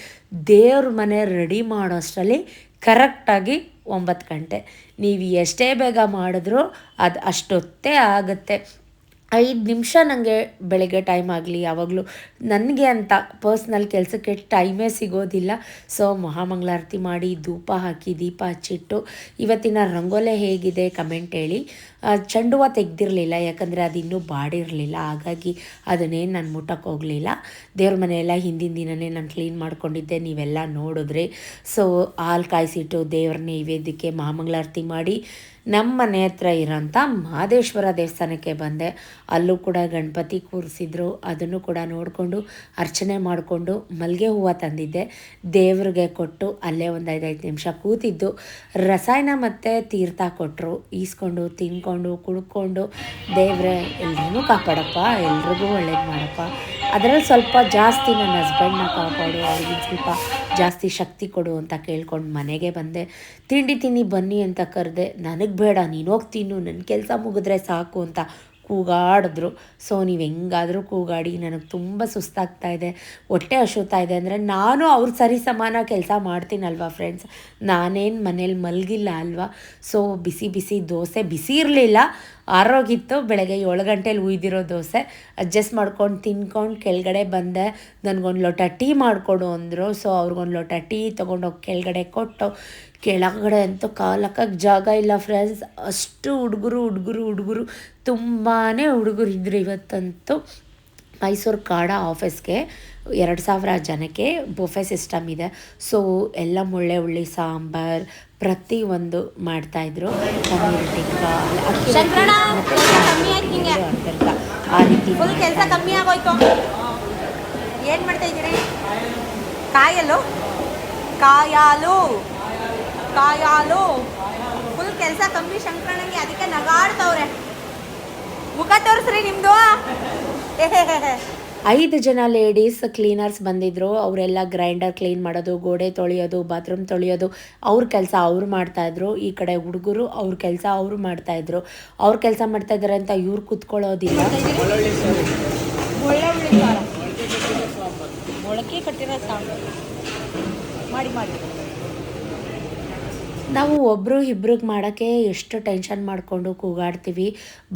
ದೇವ್ರ ಮನೆ ರೆಡಿ ಮಾಡೋ ಅಷ್ಟರಲ್ಲಿ ಕರೆಕ್ಟಾಗಿ ಒಂಬತ್ತು ಗಂಟೆ. ನೀವು ಎಷ್ಟೇ ಬೇಗ ಮಾಡಿದ್ರೂ ಅದು ಅಷ್ಟೊತ್ತೇ ಆಗುತ್ತೆ. ಐದು ನಿಮಿಷ ನನಗೆ ಬೆಳಗ್ಗೆ ಟೈಮ್ ಆಗಲಿ, ಯಾವಾಗಲೂ ನನಗೆ ಅಂತ ಪರ್ಸ್ನಲ್ ಕೆಲಸಕ್ಕೆ ಟೈಮೇ ಸಿಗೋದಿಲ್ಲ. ಸೊ ಮಹಾಮಂಗಳಾರತಿ ಮಾಡಿ ಧೂಪ ಹಾಕಿ, ದೀಪ ಹಚ್ಚಿಟ್ಟು, ಇವತ್ತಿನ ರಂಗೋಲೆ ಹೇಗಿದೆ ಕಮೆಂಟ್ ಹೇಳಿ. ಚೆಂಡು ಹೂವು ತೆಗ್ದಿರಲಿಲ್ಲ, ಯಾಕಂದರೆ ಅದು ಇನ್ನೂ ಬಾಡಿರಲಿಲ್ಲ. ಹಾಗಾಗಿ ಅದನ್ನೇನು ನಾನು ಮುಟ್ಟಕ್ಕೆ ಹೋಗಲಿಲ್ಲ. ದೇವ್ರ ಮನೆಯೆಲ್ಲ ಹಿಂದಿನ ದಿನವೇ ನಾನು ಕ್ಲೀನ್ ಮಾಡ್ಕೊಂಡಿದ್ದೆ, ನೀವೆಲ್ಲ ನೋಡಿದ್ರಿ. ಸೊ ಹಾಲು ಕಾಯಿಸಿಟ್ಟು ದೇವ್ರ ನೈವೇದ್ಯಕ್ಕೆ ಮಹಾಮಂಗಳಾರತಿ ಮಾಡಿ ನಮ್ಮ ಮನೆ ಹತ್ರ ಇರೋಂಥ ಮಹದೇಶ್ವರ ದೇವಸ್ಥಾನಕ್ಕೆ ಬಂದೆ. ಅಲ್ಲೂ ಕೂಡ ಗಣಪತಿ ಕೂರಿಸಿದ್ರು, ಅದನ್ನು ಕೂಡ ನೋಡಿಕೊಂಡು ಅರ್ಚನೆ ಮಾಡಿಕೊಂಡು ಮಲ್ಲಿಗೆ ಹೂವು ತಂದಿದ್ದೆ. ದೇವ್ರಿಗೆ ಕೊಟ್ಟು ಅಲ್ಲೇ ಒಂದು ಐದೈದು ನಿಮಿಷ ಕೂತಿದ್ದು. ರಸಾಯನ ಮತ್ತು ತೀರ್ಥ ಕೊಟ್ಟರು ಈಸ್ಕೊಂಡು ತಿನ್ಕೊಂಡು ಕುಡ್ಕೊಂಡು ದೇವ್ರೆ ಎಲ್ಲರೂ ಕಾಪಾಡಪ್ಪ, ಎಲ್ರಿಗೂ ಒಳ್ಳೇದು ಮಾಡಪ್ಪ. ಅದರಲ್ಲಿ ಸ್ವಲ್ಪ ಜಾಸ್ತಿ ನನ್ನ ಹಸ್ಬೆಂಡ್ನ ಕಾಪಾಡು, ಅವ್ರಿಗೆ ಸ್ವಲ್ಪ ಜಾಸ್ತಿ ಶಕ್ತಿ ಕೊಡು ಅಂತ ಕೇಳ್ಕೊಂಡು ಮನೆಗೆ ಬಂದೆ. ತಿಂಡಿ ತಿನ್ನಿ ಬನ್ನಿ ಅಂತ ಕರೆದೆ, ನನಗೆ ಬೇಡ, ನೀನು ಹೋಗಿ ತಿನ್ನು ನನ್ನ ಕೆಲಸ ಮುಗಿದ್ರೆ ಸಾಕು ಅಂತ ಕೂಗಾಡಿದ್ರು. ಸೊ, ನೀವು ಹೆಂಗಾದರೂ ಕೂಗಾಡಿ, ನನಗೆ ತುಂಬ ಸುಸ್ತಾಗ್ತಾ ಇದೆ. ಹೊಟ್ಟೆ ಹಸುತ್ತಾ ಇದೆ ಅಂದರೆ ನಾನು ಅವ್ರ ಸರಿ ಸಮಾನ ಕೆಲಸ ಮಾಡ್ತೀನಲ್ವಾ ಫ್ರೆಂಡ್ಸ್ ನಾನೇನು ಮನೇಲಿ ಮಲಗಿಲ್ಲ ಅಲ್ವಾ? ಸೊ, ಬಿಸಿ ಬಿಸಿ ದೋಸೆ ಬಿಸಿ ಇರಲಿಲ್ಲ. ಆರೋಗಿತ್ತು ಬೆಳಗ್ಗೆ ಏಳು ಗಂಟೆಯಲ್ಲಿ ಉಯ್ದಿರೋ ದೋಸೆ, ಅಡ್ಜಸ್ಟ್ ಮಾಡ್ಕೊಂಡು ತಿನ್ಕೊಂಡು ಕೆಳಗಡೆ ಬಂದೆ. ನನಗೊಂದು ಲೋಟ ಟೀ ಮಾಡಿಕೊಡು ಅಂದರು. ಸೊ ಅವ್ರಿಗೊಂದು ಲೋಟ ಟೀ ತೊಗೊಂಡೋಗಿ ಕೆಳಗಡೆ ಕೊಟ್ಟು, ಕೆಳಗಡೆ ಅಂತೂ ಕಾಲಕ್ಕಕ್ಕೆ ಜಾಗ ಇಲ್ಲ ಫ್ರೆಂಡ್ಸ್ ಅಷ್ಟು ಹುಡುಗರು ಹುಡುಗರು ಹುಡುಗರು. ತುಂಬಾ ಹುಡುಗರು ಇದ್ದರು ಇವತ್ತಂತೂ. ಮೈಸೂರು ಕಾಡ ಆಫೀಸ್ಗೆ ಎರಡು ಸಾವಿರ ಜನಕ್ಕೆ ಬೊಫೆ ಸಿಸ್ಟಮ್ ಇದೆ. ಸೊ ಎಲ್ಲ ಮುಳ್ಳೆ, ಹುಳ್ಳಿ, ಸಾಂಬಾರ್ ಪ್ರತಿಯೊಂದು ಮಾಡ್ತಾಯಿದ್ರು ಪನ್ನೀರ್ ಟಿಕ್ಕಾ ಅಕ್ಕಿ. ಅರ್ಧ ಆ ರೀತಿ ಕೆಲಸ ಕಮ್ಮಿ ಆಗೋಯ್ತು. ಏನು ಮಾಡ್ತಾ ಇದ್ದೀರಿ? ಕಾಯಲು. ಕಾಯಾಲು. ಕಾಯಾಲು. ಫುಲ್ ಕೆಲಸ ಕಮ್ಮಿ ಶಂಕರಣಂಗೆ ಅದಕ್ಕೆ ನಗಾಡ್ತವ್ರೆ. ಮುಖ ತೋರಿಸ್ರಿ ನಿಮ್ದು. ಐದು ಜನ ಲೇಡೀಸ್ ಕ್ಲೀನರ್ಸ್ ಬಂದಿದ್ರು. ಅವರೆಲ್ಲ ಗ್ರೈಂಡರ್ ಕ್ಲೀನ್ ಮಾಡೋದು, ಗೋಡೆ ತೊಳೆಯೋದು ಬಾತ್ರೂಮ್ ತೊಳೆಯೋದು, ಅವ್ರ ಕೆಲಸ ಅವ್ರು ಮಾಡ್ತಾಯಿದ್ರು ಈ ಕಡೆ ಹುಡುಗರು ಅವ್ರ ಕೆಲಸ ಅವರು ಮಾಡ್ತಾಯಿದ್ರು ಅವ್ರ ಕೆಲಸ ಮಾಡ್ತಾ ಇದ್ದಾರೆ ಅಂತ ಇವ್ರು ಕೂತ್ಕೊಳ್ಳೋದಿಲ್ಲ. ಮೊಳಕೆ ಕಟ್ಟಿರೋ ಸಾಂಬಾರು ಮಾಡಿ ಮಾಡಿ. ನಾವು ಒಬ್ಬರು ಇಬ್ರಿಗೆ ಮಾಡೋಕ್ಕೆ ಎಷ್ಟು ಟೆನ್ಷನ್ ಮಾಡಿಕೊಂಡು ಕೂಗಾಡ್ತೀವಿ,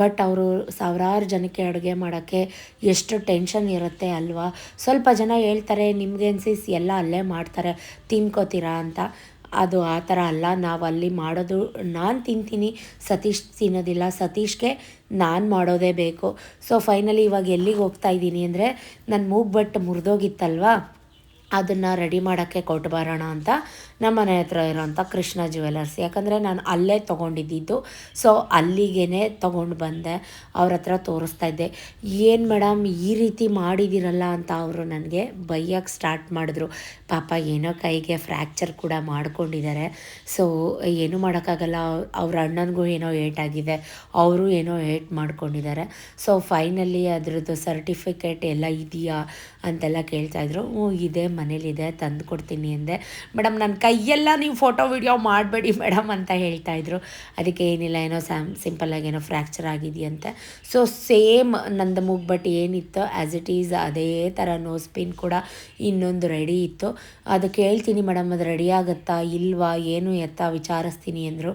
ಬಟ್ ಅವರು ಸಾವಿರಾರು ಜನಕ್ಕೆ ಅಡುಗೆ ಮಾಡೋಕ್ಕೆ ಎಷ್ಟು ಟೆನ್ಷನ್ ಇರುತ್ತೆ ಅಲ್ವಾ? ಸ್ವಲ್ಪ ಜನ ಹೇಳ್ತಾರೆ, ನಿಮ್ಗೆ ಅನ್ಸಿಸ್ ಎಲ್ಲ ಅಲ್ಲೇ ಮಾಡ್ತಾರೆ, ತಿನ್ಕೋತೀರಾ ಅಂತ. ಅದು ಆ ಥರ ಅಲ್ಲ, ನಾವು ಅಲ್ಲಿ ಮಾಡೋದು, ನಾನು ತಿಂತೀನಿ, ಸತೀಶ್ ತಿನ್ನೋದಿಲ್ಲ, ಸತೀಶ್ಗೆ ನಾನು ಮಾಡೋದೇ ಬೇಕು. ಸೊ ಫೈನಲಿ ಇವಾಗ ಎಲ್ಲಿಗೆ ಹೋಗ್ತಾ ಇದ್ದೀನಿ ಅಂದರೆ ನನ್ನ ಮೂಗ್ ಬಟ್ ಮುರಿದೋಗಿತ್ತಲ್ವಾ? ಅದನ್ನು ರೆಡಿ ಮಾಡೋಕ್ಕೆ ಕೊಟ್ಟು ಬರೋಣ ಅಂತ ನಮ್ಮ ಮನೆ ಹತ್ರ ಇರೋವಂಥ ಕೃಷ್ಣ ಜ್ಯುವೆಲರ್ಸ್. ಯಾಕಂದರೆ ನಾನು ಅಲ್ಲೇ ತೊಗೊಂಡಿದ್ದಿದ್ದು ಸೊ ಅಲ್ಲಿಗೇ ತೊಗೊಂಡು ಬಂದೆ, ಅವ್ರ ಹತ್ರ ತೋರಿಸ್ತಾ ಇದ್ದೆ. ಏನು ಮೇಡಮ್, ಈ ರೀತಿ ಮಾಡಿದ್ದೀರಲ್ಲ ಅಂತ ಅವರು ನನಗೆ ಬೈಯಕ್ಕೆ ಸ್ಟಾರ್ಟ್ ಮಾಡಿದ್ರು. ಪಾಪ ಏನೋ ಕೈಗೆ ಫ್ರ್ಯಾಕ್ಚರ್ ಕೂಡ ಮಾಡ್ಕೊಂಡಿದ್ದಾರೆ. ಸೊ ಏನು ಮಾಡೋಕ್ಕಾಗಲ್ಲ, ಅವ್ರ- ಅಣ್ಣನಿಗೂ ಏನೋ ಏಟಾಗಿದೆ ಅವರು ಏನೋ ಏಟ್ ಮಾಡ್ಕೊಂಡಿದ್ದಾರೆ. ಸೊ ಫೈನಲಿ ಅದರದ್ದು ಸರ್ಟಿಫಿಕೇಟ್ ಎಲ್ಲ ಇದೆಯಾ ಅಂತೆಲ್ಲ ಕೇಳ್ತಾಯಿದ್ರು ಹ್ಞೂ, ಇದೆ, ಮನೇಲಿದೆ ತಂದು ಕೊಡ್ತೀನಿ ಅಂದೆ. ಮೇಡಮ್, ನನ್ನ ಕೈಯೆಲ್ಲ ನೀವು ಫೋಟೋ ವಿಡಿಯೋ ಮಾಡಬೇಡಿ ಮೇಡಮ್ ಅಂತ ಹೇಳ್ತಾಯಿದ್ರು ಅದಕ್ಕೆ ಏನಿಲ್ಲ, ಏನೋ ಸ್ಯಾಮ್ ಸಿಂಪಲ್ಲಾಗಿ ಏನೋ ಫ್ರ್ಯಾಕ್ಚರ್ ಆಗಿದೆಯಂತೆ. ಸೊ ಸೇಮ್ ನಂದು ಬಟ್ ಏನಿತ್ತು ಆ್ಯಸ್ ಇಟ್ ಈಸ್ ಅದೇ ಥರ ನೋಸ್ ಪಿನ್ ಕೂಡ ಇನ್ನೊಂದು ರೆಡಿ ಇತ್ತು. ಅದು ಕೇಳ್ತೀನಿ ಮೇಡಮ್ ಅದು ರೆಡಿ ಆಗುತ್ತಾ, ಇಲ್ವಾ, ಏನು ಎತ್ತ ವಿಚಾರಿಸ್ತೀನಿ ಅಂದರು.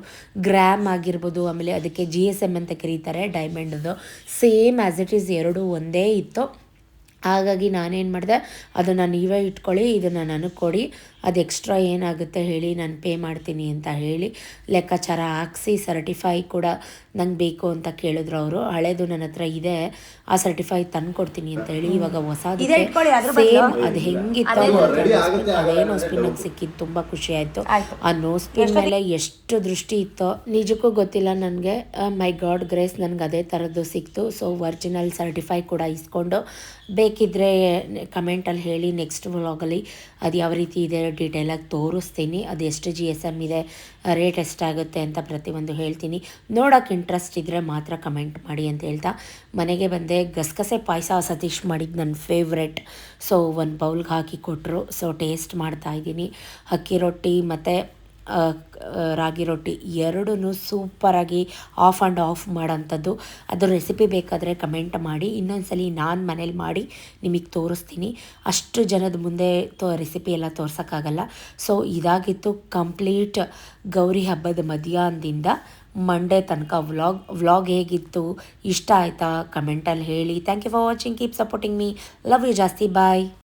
ಗ್ರ್ಯಾಮ್ ಆಗಿರ್ಬೋದು, ಆಮೇಲೆ ಅದಕ್ಕೆ ಜಿ ಎಸ್ ಎಂ ಅಂತ ಕರೀತಾರೆ ಡೈಮಂಡದು ಸೇಮ್ ಆ್ಯಸ್ ಇಟ್ ಈಸ್ ಎರಡು ಒಂದೇ ಇತ್ತು. ಹಾಗಾಗಿ ನಾನೇನು ಮಾಡಿದೆ, ಅದನ್ನು ನೀವೇ ಇಟ್ಕೊಳ್ಳಿ, ಇದನ್ನು ನನಗೆ ಕೊಡಿ. ಅದು ಎಕ್ಸ್ಟ್ರಾ ಏನಾಗುತ್ತೆ ಹೇಳಿ ನಾನು ಪೇ ಮಾಡ್ತೀನಿ ಅಂತ ಹೇಳಿ ಲೆಕ್ಕಾಚಾರ ಹಾಕ್ಸಿ ಸರ್ಟಿಫೈ ಕೂಡ ನಂಗೆ ಬೇಕು ಅಂತ ಕೇಳಿದ್ರು ಅವರು. ಹಳೇದು ನನ್ನ ಹತ್ರ ಇದೆ ಆ ಸರ್ಟಿಫೈ ತಂದು ಕೊಡ್ತೀನಿ ಅಂತ ಹೇಳಿ ಇವಾಗ ಹೊಸದು ಸೇಮ್ ಅದು ಹೆಂಗಿತ್ತು ಅದೇ ಸ್ಪಿನ್ ನಂಗೆ ಸಿಕ್ಕಿದ್ದು ತುಂಬ ಖುಷಿ ಆಯಿತು. ಆ ನೋಸ್ಪಿನ್ ಮೇಲೆ ಎಷ್ಟು ದೃಷ್ಟಿ ಇತ್ತೋ ನಿಜಕ್ಕೂ ಗೊತ್ತಿಲ್ಲ ನನಗೆ. ಮೈ ಗಾಡ್ ಗ್ರೇಸ್ ನನಗೆ ಅದೇ ಥರದ್ದು ಸಿಕ್ತು. ಸೊ ಒರಿಜಿನಲ್ ಸರ್ಟಿಫೈ ಕೂಡ ಇಸ್ಕೊಂಡು ಬೇಕಿದ್ದರೆ ಕಮೆಂಟಲ್ಲಿ ಹೇಳಿ ನೆಕ್ಸ್ಟ್ ವ್ಲಾಗಲ್ಲಿ ಅದು ಯಾವ ರೀತಿ ಇದೆ ಡೀಟೇಲಾಗಿ ತೋರಿಸ್ತೀನಿ. ಅದು ಎಷ್ಟು ಜಿ ಎಸ್ ಎಂ ಇದೆ ರೇಟ್ ಎಷ್ಟಾಗುತ್ತೆ ಅಂತ ಪ್ರತಿಯೊಂದು ಹೇಳ್ತೀನಿ. ನೋಡೋಕೆ ಇಂಟ್ರೆಸ್ಟ್ ಇದ್ದರೆ ಮಾತ್ರ ಕಮೆಂಟ್ ಮಾಡಿ ಅಂತ ಹೇಳ್ತಾ. ಮನೆಗೆ ಬಂದೆ, ಗಸಗಸೆ ಪಾಯಸ ಸತೀಶ್ ಮಾಡಿದ್ದು ನನ್ನ ಫೇವ್ರೆಟ್ ಸೊ ಒಂದು ಬೌಲ್ಗೆ ಹಾಕಿ ಕೊಟ್ಟರು ಸೊ ಟೇಸ್ಟ್ ಮಾಡ್ತಾ ಇದ್ದೀನಿ. ಅಕ್ಕಿ ರೊಟ್ಟಿ ಮತ್ತು ರಾಗಿ ರೊಟ್ಟಿ ಎರಡೂ ಸೂಪರಾಗಿ ಆಫ್ ಆ್ಯಂಡ್ ಆಫ್ ಮಾಡೋಂಥದ್ದು. ಅದರ ರೆಸಿಪಿ ಬೇಕಾದರೆ ಕಮೆಂಟ್ ಮಾಡಿ. ಇನ್ನೊಂದ್ಸಲಿ ನಾನು ಮನೇಲಿ ಮಾಡಿ ನಿಮಗೆ ತೋರಿಸ್ತೀನಿ. ಅಷ್ಟು ಜನದ ಮುಂದೆ ತೋ ರೆಸಿಪಿ ಎಲ್ಲ ತೋರ್ಸೋಕ್ಕಾಗಲ್ಲ. ಸೊ ಇದಾಗಿತ್ತು ಕಂಪ್ಲೀಟ್ ಗೌರಿ ಹಬ್ಬದ ಮಧ್ಯಾಹ್ನದಿಂದ ಮಂಡೇ ತನಕ ವ್ಲಾಗ್ ವ್ಲಾಗ್ ಹೇಗಿತ್ತು? ಇಷ್ಟ ಆಯಿತಾ? ಕಮೆಂಟಲ್ಲಿ ಹೇಳಿ. Thank you for watching keep supporting me love you ಜಾಸ್ತಿ. ಬಾಯ್